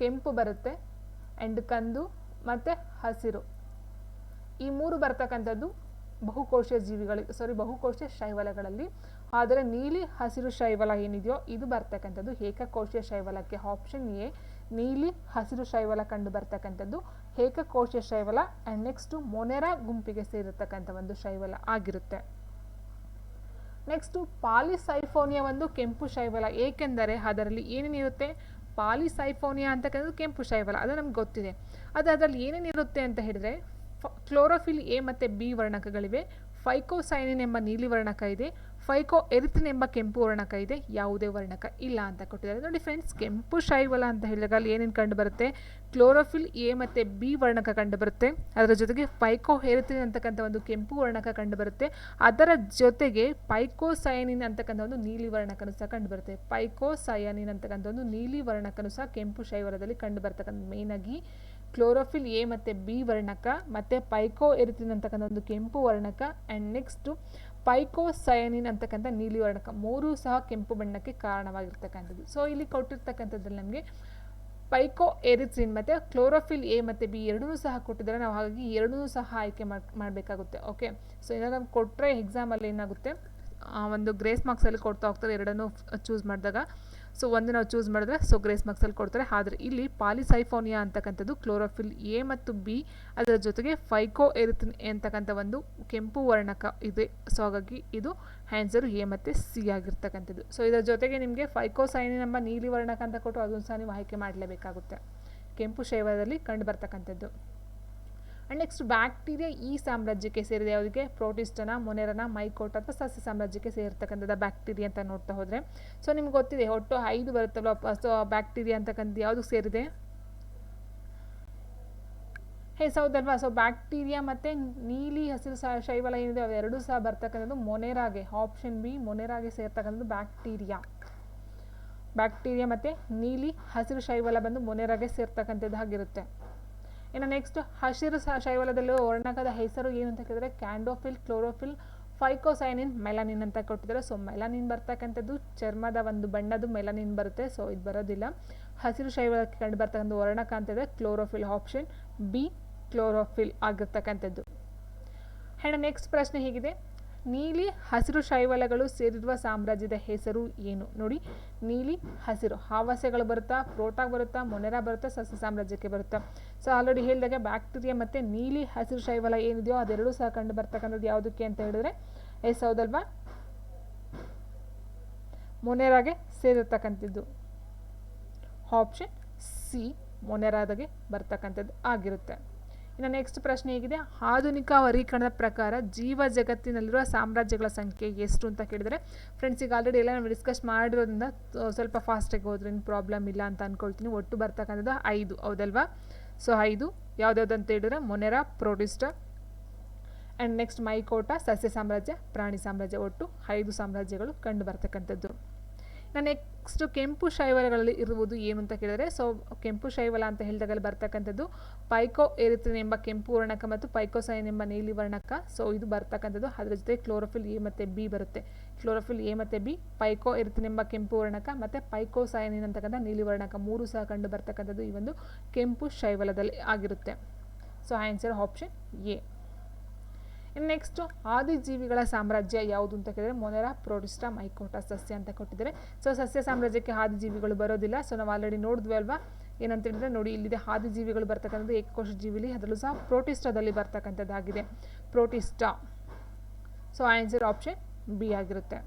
ಕೆಂಪು ಬರುತ್ತೆ ಆ್ಯಂಡ್ ಕಂದು, ಮತ್ತು ಹಸಿರು. ಈ ಮೂರು ಬರ್ತಕ್ಕಂಥದ್ದು ಬಹುಕೋಶೀಯ ಜೀವಿಗಳಿಗೆ ಸಾರಿ ಬಹುಕೋಶೀಯ ಶೈವಲಗಳಲ್ಲಿ ಆದರೆ ನೀಲಿ ಹಸಿರು ಶೈವಲ ಏನಿದೆಯೋ ಇದು ಬರ್ತಕ್ಕಂಥದ್ದು ಏಕಕೋಶೀಯ ಶೈವಲಕ್ಕೆ. ಆಪ್ಷನ್ ಎ ನೀಲಿ ಹಸಿರು ಶೈವಲ ಕಂಡು ಬರ್ತಕ್ಕಂಥದ್ದು ಏಕಕೋಶೀಯ ಶೈವಲ ಆ್ಯಂಡ್ ನೆಕ್ಸ್ಟು ಮೊನೆರಾ ಗುಂಪಿಗೆ ಸೇರಿರ್ತಕ್ಕಂಥ ಒಂದು ಶೈವಲ ಆಗಿರುತ್ತೆ. ನೆಕ್ಸ್ಟು ಪಾಲಿಸೈಫೋನಿಯಾ ಒಂದು ಕೆಂಪು ಶೈವಲ, ಏಕೆಂದರೆ ಅದರಲ್ಲಿ ಏನೇನಿರುತ್ತೆ? ಪಾಲಿಸೈಫೋನಿಯಾ ಅಂತಕ್ಕಂಥದ್ದು ಕೆಂಪು ಶೈವಲ, ಅದು ನಮ್ಗೆ ಗೊತ್ತಿದೆ. ಅದು ಅದರಲ್ಲಿ ಏನೇನಿರುತ್ತೆ ಅಂತ ಹೇಳಿದ್ರೆ ಕ್ಲೋರೋಫಿಲ್ ಎ ಮತ್ತು ಬಿ ವರ್ಣಕಗಳಿವೆ. ಫೈಕೋಸೈನಿನ್ ಎಂಬ ನೀಲಿ ವರ್ಣಕ ಇದೆ. ಫೈಕೋ ಎರಿಥಿನ್ ಎಂಬ ಕೆಂಪು ವರ್ಣಕ ಇದೆ, ಯಾವುದೇ ವರ್ಣಕ ಇಲ್ಲ ಅಂತ ಕೊಟ್ಟಿದ್ದಾರೆ. ನೋಡಿ ಫ್ರೆಂಡ್ಸ್ ಕೆಂಪು ಶೈವಲ ಅಂತ ಹೇಳಿದಾಗ ಅಲ್ಲಿ ಏನೇನು ಕಂಡು ಬರುತ್ತೆ? ಕ್ಲೋರೋಫಿಲ್ ಎ ಮತ್ತು ಬಿ ವರ್ಣಕ ಕಂಡು ಬರುತ್ತೆ. ಅದರ ಜೊತೆಗೆ ಫೈಕೋ ಎರಿಥಿನ್ ಅಂತಕ್ಕಂಥ ಒಂದು ಕೆಂಪು ವರ್ಣಕ ಕಂಡು ಬರುತ್ತೆ. ಅದರ ಜೊತೆಗೆ ಪೈಕೋಸಯನಿನ್ ಅಂತಕ್ಕಂಥ ಒಂದು ನೀಲಿ ವರ್ಣಕನು ಸಹ ಕಂಡು ಬರುತ್ತೆ. ಪೈಕೋಸಯನಿನ್ ಅಂತಕ್ಕಂಥ ಒಂದು ನೀಲಿ ವರ್ಣಕನೂ ಸಹ ಕೆಂಪು ಶೈವಲದಲ್ಲಿ ಕಂಡು ಬರ್ತಕ್ಕಂಥ ಮೇಯ್ನಾಗಿ ಕ್ಲೋರೋಫಿಲ್ ಎ ಮತ್ತು ಬಿ ವರ್ಣಕ ಮತ್ತು ಪೈಕೋ ಎರಿಥಿನ್ ಅಂತಕ್ಕಂಥ ಒಂದು ಕೆಂಪು ವರ್ಣಕ. ಆ್ಯಂಡ್ ನೆಕ್ಸ್ಟು ಪೈಕೋಸಯನಿನ್ ಅಂತಕ್ಕಂಥ ನೀಲಿ ವರ್ಣಕ. ಮೂರೂ ಸಹ ಕೆಂಪು ಬಣ್ಣಕ್ಕೆ ಕಾರಣವಾಗಿರ್ತಕ್ಕಂಥದ್ದು. ಸೊ ಇಲ್ಲಿ ಕೊಟ್ಟಿರ್ತಕ್ಕಂಥದ್ದಲ್ಲಿ ನಮಗೆ ಪೈಕೋ ಏರಿಥ್ರಿನ್ ಮತ್ತು ಕ್ಲೋರೋಫಿಲ್ ಎ ಮತ್ತು ಬಿ ಎರಡೂ ಸಹ ಕೊಟ್ಟಿದ್ದಾರೆ. ನಾವು ಹಾಗಾಗಿ ಎರಡೂ ಸಹ ಆಯ್ಕೆ ಮಾಡಿ, ಮಾಡಬೇಕಾಗುತ್ತೆ. ಓಕೆ ಸೊ ಏನಾದ್ರು ನಮ್ಗೆ ಕೊಟ್ಟರೆ ಎಕ್ಸಾಮಲ್ಲಿ ಏನಾಗುತ್ತೆ? ಒಂದು ಗ್ರೇಸ್ ಮಾರ್ಕ್ಸಲ್ಲಿ ಕೊಡ್ತಾ ಹೋಗ್ತಾರೆ. ಎರಡನ್ನೂ ಚೂಸ್ ಮಾಡಿದಾಗ. ಸೊ ಒಂದು ನಾವು ಚೂಸ್ ಮಾಡಿದ್ರೆ ಸೊ ಗ್ರೇಸ್ ಮಾರ್ಕ್ಸಲ್ಲಿ ಕೊಡ್ತಾರೆ. ಆದರೆ ಇಲ್ಲಿ ಪಾಲಿಸೈಫೋನಿಯಾ ಅಂತಕ್ಕಂಥದ್ದು ಕ್ಲೋರೋಫಿಲ್ ಎ ಮತ್ತು ಬಿ ಅದರ ಜೊತೆಗೆ ಫೈಕೋ ಎರಿಥಿನ್ ಅಂತಕ್ಕಂಥ ಒಂದು ಕೆಂಪು ವರ್ಣಕ ಇದೆ. ಸೊ ಹಾಗಾಗಿ ಇದು ಆನ್ಸರು ಎ ಮತ್ತು ಸಿ ಆಗಿರ್ತಕ್ಕಂಥದ್ದು. ಸೊ ಇದರ ಜೊತೆಗೆ ನಿಮಗೆ ಫೈಕೋಸೈನಿನ್ ಎಂಬ ನೀಲಿ ವರ್ಣಕ ಅಂತ ಕೊಟ್ಟು ಅದನ್ನು ಸಹ ನೀವು ಆಯ್ಕೆ ಮಾಡಲೇಬೇಕಾಗುತ್ತೆ. ಕೆಂಪು ಶೈವದಲ್ಲಿ ಕಂಡು ಬರ್ತಕ್ಕಂಥದ್ದು. ಆ್ಯಂಡ್ ನೆಕ್ಸ್ಟ್ ಬ್ಯಾಕ್ಟೀರಿಯಾ ಈ ಸಾಮ್ರಾಜ್ಯಕ್ಕೆ ಸೇರಿದೆ. ಯಾವುದಕ್ಕೆ ಪ್ರೋಟಿಸ್ಟನ ಮೊನೆರನ ಮೈಕೋಟ ಅಥವಾ ಸಸ್ಯ ಸಾಮ್ರಾಜ್ಯಕ್ಕೆ ಸೇರಿರ್ತಕ್ಕಂಥದ್ದು ಬ್ಯಾಕ್ಟೀರಿಯಾ ಅಂತ ನೋಡ್ತಾ ಹೋದರೆ. ಸೊ ನಿಮ್ಗೆ ಗೊತ್ತಿದೆ, ಒಟ್ಟು ಐದು ಬರುತ್ತಲ್ವ ಸೊ ಬ್ಯಾಕ್ಟೀರಿಯಾ ಅಂತಕ್ಕಂಥ ಯಾವುದಕ್ಕೆ ಸೇರಿದೆ? ಹೇ, ಸೌದಲ್ವಾ? ಸೊ ಬ್ಯಾಕ್ಟೀರಿಯಾ ಮತ್ತು ನೀಲಿ ಹಸಿರು ಸಹ ಶೈವಲ ಏನಿದೆ ಅವೆರಡೂ ಸಹ ಬರ್ತಕ್ಕಂಥದ್ದು ಮೊನೆರಾಗೆ ಆಪ್ಷನ್ ಬಿ ಮೊನೆರಾಗೆ ಸೇರ್ತಕ್ಕಂಥದ್ದು ಬ್ಯಾಕ್ಟೀರಿಯಾ ಬ್ಯಾಕ್ಟೀರಿಯಾ ಮತ್ತು ನೀಲಿ ಹಸಿರು ಶೈವಲ ಬಂದು ಮೊನೆರಾಗೆ ಸೇರ್ತಕ್ಕಂಥದ್ದು ಆಗಿರುತ್ತೆ ಇನ್ನು ನೆಕ್ಸ್ಟ್ ಹಸಿರು ಶೈವಲದಲ್ಲಿ ವರ್ಣಕದ ಹೆಸರು ಏನು ಅಂತ ಕೇಳಿದ್ರೆ ಕ್ಯಾಂಡೋಫಿಲ್, ಕ್ಲೋರೋಫಿಲ್, ಫೈಕೋಸೈನಿನ್, ಮೆಲನಿನ್ ಅಂತ ಕೊಟ್ಟಿದ್ದಾರೆ. ಸೊ ಮೆಲನಿನ್ ಬರ್ತಕ್ಕಂಥದ್ದು ಚರ್ಮದ ಒಂದು ಬಣ್ಣದ್ದು ಮೆಲನಿನ್ ಬರುತ್ತೆ. ಸೊ ಇದು ಬರೋದಿಲ್ಲ. ಹಸಿರು ಶೈವಲಕ್ಕೆ ಕಂಡು ಬರ್ತಕ್ಕಂಥ ವರ್ಣಕ ಅಂತಂದರೆ ಕ್ಲೋರೋಫಿಲ್ ಆಪ್ಷನ್ ಬಿ, ಕ್ಲೋರೋಫಿಲ್ ಆಗಿರ್ತಕ್ಕಂಥದ್ದು. ಆ್ಯಂಡ್ ನೆಕ್ಸ್ಟ್ ಪ್ರಶ್ನೆ ಹೇಗಿದೆ. ನೀಲಿ ಹಸಿರು ಶೈವಲಗಳು ಸೇರಿರುವ ಸಾಮ್ರಾಜ್ಯದ ಹೆಸರು ಏನು? ನೋಡಿ, ನೀಲಿ ಹಸಿರು. ಹಾವಾಸೆಗಳು ಬರುತ್ತಾ ಪ್ರೋಟಾಗ್ ಬರುತ್ತಾ, ಮೊನೆರಾ ಬರುತ್ತಾ, ಸಸ್ಯ ಸಾಮ್ರಾಜ್ಯಕ್ಕೆ ಬರುತ್ತಾ? ಸೊ ಆಲ್ರೆಡಿ ಹೇಳಿದಾಗ ಬ್ಯಾಕ್ಟೀರಿಯಾ ಮತ್ತು ನೀಲಿ ಹಸಿರು ಶೈವಲ ಏನಿದೆಯೋ ಅದೆರಡೂ ಸಹ ಕಂಡು ಬರ್ತಕ್ಕಂಥದ್ದು ಯಾವುದಕ್ಕೆ ಅಂತ ಹೇಳಿದ್ರೆ, ಎಸ್ ಹೌದಲ್ವಾ? ಮೊನೆರಾಗೆ ಸೇರಿರ್ತಕ್ಕಂಥದ್ದು. ಆಪ್ಷನ್ ಸಿ ಮೊನೆರಾದಾಗೆ ಬರ್ತಕ್ಕಂಥದ್ದು ಆಗಿರುತ್ತೆ. ಇನ್ನು ನೆಕ್ಸ್ಟ್ ಪ್ರಶ್ನೆ ಹೇಗಿದೆ. ಆಧುನಿಕ ವರ್ಗೀಕರಣದ ಪ್ರಕಾರ ಜೀವ ಜಗತ್ತಿನಲ್ಲಿರುವ ಸಾಮ್ರಾಜ್ಯಗಳ ಸಂಖ್ಯೆ ಎಷ್ಟು ಅಂತ ಕೇಳಿದರೆ ಫ್ರೆಂಡ್ಸ್ ಈಗ ಆಲ್ರೆಡಿ ಎಲ್ಲ ನಾವು ಡಿಸ್ಕಸ್ ಮಾಡಿರೋದ್ರಿಂದ ಸ್ವಲ್ಪ ಫಾಸ್ಟಾಗಿ ಹೋದ್ರಿಂದ ಪ್ರಾಬ್ಲಮ್ ಇಲ್ಲ ಅಂತ ಅಂದ್ಕೊಳ್ತೀನಿ ಒಟ್ಟು ಬರ್ತಕ್ಕಂಥದ್ದು ಐದು, ಹೌದಲ್ವಾ? ಸೊ ಐದು, ಯಾವುದ್ಯಾವ್ದು ಅಂತ ಹೇಳಿದ್ರೆ, ಮೊನೆರಾ ಪ್ರೋಟಿಸ್ಟ ಆ್ಯಂಡ್ ನೆಕ್ಸ್ಟ್ ಮೈಕೋಟ, ಸಸ್ಯ ಸಾಮ್ರಾಜ್ಯ, ಪ್ರಾಣಿ ಸಾಮ್ರಾಜ್ಯ. ಒಟ್ಟು ಐದು ಸಾಮ್ರಾಜ್ಯಗಳು ಕಂಡು ಬರ್ತಕ್ಕಂಥದ್ದು. ಇನ್ನು ನೆಕ್ಸ್ಟ್ ಕೆಂಪು ಶೈವಲಗಳಲ್ಲಿ ಇರುವುದು ಏನು ಅಂತ ಕೇಳಿದರೆ ಸೊ ಕೆಂಪು ಶೈವಲ ಅಂತ ಹೇಳಿದಾಗಲ್ಲಿ ಬರ್ತಕ್ಕಂಥದ್ದು ಪೈಕೋ ಏರಿತ್ರಿನ್ ಎಂಬ ಕೆಂಪು ವರ್ಣಕ ಮತ್ತು ಪೈಕೋಸೈನ್ ಎಂಬ ನೀಲಿ ವರ್ಣಕ. ಸೊ ಇದು ಬರ್ತಕ್ಕಂಥದ್ದು. ಅದರ ಜೊತೆ ಕ್ಲೋರೋಫಿಲ್ ಎ ಮತ್ತು ಬಿ ಬರುತ್ತೆ. ಕ್ಲೋರೋಫಿಲ್ ಎ ಮತ್ತು ಬಿ, ಪೈಕೋ ಎರಿತ್ರಿನ್ ಎಂಬ ಕೆಂಪು ವರ್ಣಕ ಮತ್ತು ಪೈಕೋಸೈನಿನ್ ಅಂತಕ್ಕಂಥ ನೀಲಿ ವರ್ಣಕ. ಮೂರು ಸಹ ಕಂಡು ಬರ್ತಕ್ಕಂಥದ್ದು ಈ ಒಂದು ಕೆಂಪು ಶೈವಲದಲ್ಲಿ ಆಗಿರುತ್ತೆ. So answer option A. ಇನ್ನು ನೆಕ್ಸ್ಟು ಆದಿಜೀವಿಗಳ ಸಾಮ್ರಾಜ್ಯ ಯಾವುದು ಅಂತ ಕೇಳಿದರೆ ಮೊನೆರಾ ಪ್ರೋಟಿಸ್ಟಾ ಮೈಕೋಟಾ ಸಸ್ಯ ಅಂತ ಕೊಟ್ಟಿದ್ದಾರೆ. ಸೊ ಸಸ್ಯ ಸಾಮ್ರಾಜ್ಯಕ್ಕೆ ಆದಿಜೀವಿಗಳು ಬರೋದಿಲ್ಲ. ಸೊ ನಾವು ಆಲ್ರೆಡಿ ನೋಡಿದ್ವಿ ಅಲ್ವಾ? ಏನಂತ ಹೇಳಿದ್ರೆ ನೋಡಿ, ಇಲ್ಲಿದೆ ಆದಿಜೀವಿಗಳು ಬರ್ತಕ್ಕಂಥದ್ದು ಏಕಕೋಶ ಜೀವಿಲಿ, ಅದರಲ್ಲೂ ಸಹ ಪ್ರೋಟಿಸ್ಟಾದಲ್ಲಿ ಬರ್ತಕ್ಕಂಥದ್ದಾಗಿದೆ. Protista. So answer option B ಆಗಿರುತ್ತೆ.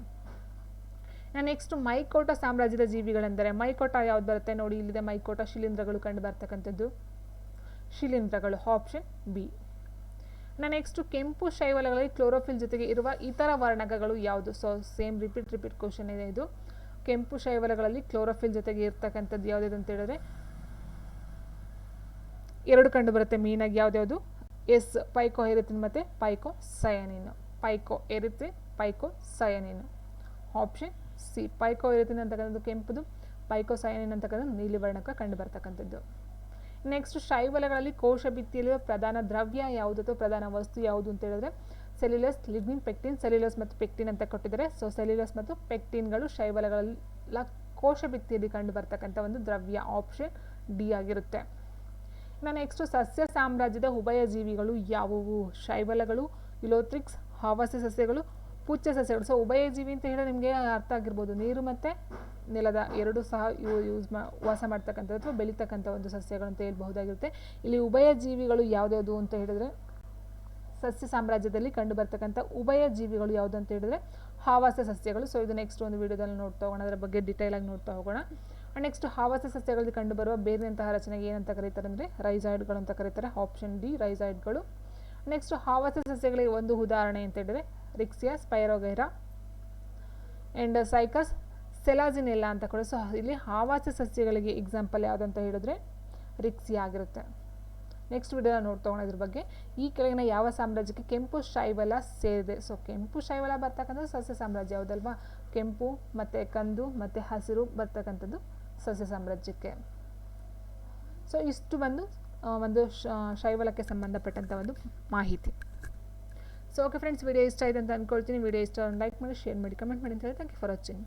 ನೆಕ್ಸ್ಟ್ ಮೈಕೋಟ ಸಾಮ್ರಾಜ್ಯದ ಜೀವಿಗಳೆಂದರೆ, ಮೈಕೋಟ ಯಾವ್ದು ಬರುತ್ತೆ? ನೋಡಿ, ಇಲ್ಲಿದೆ ಮೈಕೋಟ ಶಿಲೀಂಧ್ರಗಳು ಕಂಡು ಬರ್ತಕ್ಕಂಥದ್ದು. ಶಿಲೀಂಧ್ರಗಳು ಆಪ್ಷನ್ ಬಿ ನೆಕ್ಸ್ಟ್ ಕೆಂಪು ಶೈವಲಗಳಲ್ಲಿ ಕ್ಲೋರೋಫಿಲ್ ಜೊತೆಗೆ ಇರುವ ಇತರ ವರ್ಣಕಗಳು ಯಾವುದು? So same repeat repeat question ಇದೆ ಇದು. ಕೆಂಪು ಶೈವಲಗಳಲ್ಲಿ ಕ್ಲೋರೋಫಿಲ್ ಜೊತೆಗೆ ಇರ್ತಕ್ಕಂಥದ್ದು ಯಾವುದಿದೆ ಅಂತ ಹೇಳಿದ್ರೆ, ಎರಡು ಕಂಡು ಬರುತ್ತೆ ಮೀನಾಗಿ ಯಾವ್ದ್ಯಾವುದು? ಎಸ್ ಪೈಕೋ ಎರಿತಿನ್ ಮತ್ತು Heiko ಸಯನಿನ್ Heiko ಎರಿತ್ರಿನ್ Heiko ಸಯನಿನ್ option C Heiko ಎರಿತಿನ್ ಅಂತಕ್ಕಂಥದ್ದು ಕೆಂಪುದು ಪೈಕೋ ಸಯನಿನ್ ಅಂತಕ್ಕಂಥದ್ದು ನೀಲಿ ವರ್ಣಕ ಕಂಡು ಬರ್ತಕ್ಕಂಥದ್ದು. ನೆಕ್ಸ್ಟ್ ಶೈವಲಗಳಲ್ಲಿ ಕೋಶ ಪ್ರಧಾನ ದ್ರವ್ಯ ಯಾವುದು ಅಥವಾ ಪ್ರಧಾನ ವಸ್ತು ಯಾವುದು ಅಂತ ಹೇಳಿದ್ರೆ ಸೆಲ್ಯುಲಸ್ ಲಿಗ್ನಿನ್ ಪೆಕ್ಟಿನ್ ಸೆಲ್ಯುಲಸ್ ಮತ್ತು ಪೆಕ್ಟಿನ್ ಅಂತ ಕೊಟ್ಟಿದ್ದಾರೆ. ಸೊ ಸೆಲ್ಯುಲಸ್ ಮತ್ತು ಪೆಕ್ಟಿನ್ಗಳು ಶೈವಲಗಳೆಲ್ಲ ಕೋಶ ಭಿತ್ತಿಯಲ್ಲಿ ಕಂಡು ಬರ್ತಕ್ಕಂಥ ಒಂದು ದ್ರವ್ಯ ಆಪ್ಷನ್ ಡಿ ಆಗಿರುತ್ತೆ. ಇನ್ನು ನೆಕ್ಸ್ಟು ಸಸ್ಯ ಸಾಮ್ರಾಜ್ಯದ ಉಭಯ ಜೀವಿಗಳು ಯಾವುವು? ಶೈವಲಗಳು ಇಲೋತ್ರಿಕ್ಸ್ ಹವಾಸ್ಯ ಸಸ್ಯಗಳು ಪುಚ್ಚ ಸಸ್ಯಗಳು ಸೊ ಉಭಯ ಜೀವಿ ಅಂತ ಹೇಳಿದ್ರೆ ನಿಮಗೆ ಅರ್ಥ ಆಗಿರ್ಬೋದು. ನೀರು ಮತ್ತು ನೆಲದ ಎರಡು ಸಹ ಯೂಸ್ ಮಾ ವಾಸ ಮಾಡ್ತಕ್ಕಂಥದ್ದು ಅಥವಾ ಬೆಳೀತಕ್ಕಂಥ ಒಂದು ಸಸ್ಯಗಳು ಅಂತ ಹೇಳ್ಬಹುದಾಗಿರುತ್ತೆ. ಇಲ್ಲಿ ಉಭಯ ಜೀವಿಗಳು ಯಾವುದ್ಯಾವುದು ಅಂತ ಹೇಳಿದ್ರೆ ಸಸ್ಯ ಸಾಮ್ರಾಜ್ಯದಲ್ಲಿ ಕಂಡು ಬರ್ತಕ್ಕಂಥ ಉಭಯ ಜೀವಿಗಳು ಯಾವುದು ಅಂತ ಹೇಳಿದ್ರೆ ಹಾವಾಸ ಸಸ್ಯಗಳು. ಸೊ ಇದು ನೆಕ್ಸ್ಟ್ ಒಂದು ವಿಡಿಯೋದಲ್ಲಿ ನೋಡ್ತಾ ಹೋಗೋಣ. ಅದರ ಬಗ್ಗೆ ಡೀಟೇಲ್ ಆಗಿ ನೋಡ್ತಾ ಹೋಗೋಣ. ನೆಕ್ಸ್ಟ್ ಹಾವಾಸ ಸಸ್ಯಗಳಲ್ಲಿ ಕಂಡುಬರುವ ಬೇರೆಂತಹ ರಚನೆಗೆ ಏನಂತ ಕರೀತಾರೆ ಅಂದರೆ ರೈಸಾಯ್ಡ್ಗಳು ಅಂತ ಕರೀತಾರೆ. ಆಪ್ಷನ್ ಡಿ ರೈಸಾಯ್ಡ್ಗಳು ನೆಕ್ಸ್ಟ್ ಹಾವಾಸ ಸಸ್ಯಗಳಿಗೆ ಒಂದು ಉದಾಹರಣೆ ಅಂತ ಹೇಳಿದ್ರೆ Riccia, Spirogyra and Cycas Selaginella ಅಂತ ಕೂಡ ಸೊ ಇಲ್ಲಿ ಆವಾಸ ಸಸ್ಯಗಳಿಗೆ ಎಕ್ಸಾಂಪಲ್ ಯಾವುದಂತ ಹೇಳಿದ್ರೆ ರಿಕ್ಸಿ ಆಗಿರುತ್ತೆ. ನೆಕ್ಸ್ಟ್ ವಿಡಿಯೋ ನೋಡ್ತಾ ಬಗ್ಗೆ. ಈ ಕೆಳಗಿನ ಯಾವ ಸಾಮ್ರಾಜ್ಯಕ್ಕೆ ಕೆಂಪು ಶೈವಲ ಸೇರಿದೆ? ಸೊ ಕೆಂಪು ಶೈವಲ ಬರ್ತಕ್ಕಂಥದ್ದು ಸಸ್ಯ ಸಾಮ್ರಾಜ್ಯ ಯಾವುದಲ್ವಾ? ಕೆಂಪು ಮತ್ತು ಕಂದು ಮತ್ತು ಹಸಿರು ಬರ್ತಕ್ಕಂಥದ್ದು ಸಸ್ಯ ಸಾಮ್ರಾಜ್ಯಕ್ಕೆ. ಸೊ ಇಷ್ಟು ಬಂದು ಒಂದು ಶೈವಲಕ್ಕೆ ಸಂಬಂಧಪಟ್ಟಂಥ ಒಂದು ಮಾಹಿತಿ. ಸೊ ಓಕೆ ಫ್ರೆಂಡ್ಸ್ ವಿಡಿಯೋ ಇಷ್ಟ ಆಯ್ತು ಅಂತ ಅಂದ್ಕೊಳ್ತೀನಿ ವಿಡಿಯೋ ಇಷ್ಟ ಲೈಕ್ ಮಾಡಿ ಶೇರ್ ಮಾಡಿ ಕಮೆಂಟ್ ಮಾಡಿ ಅಂತ ಹೇಳಿ ಥ್ಯಾಂಕ್ ಯು ಫಾರ್ ವಾಚಿಂಗ್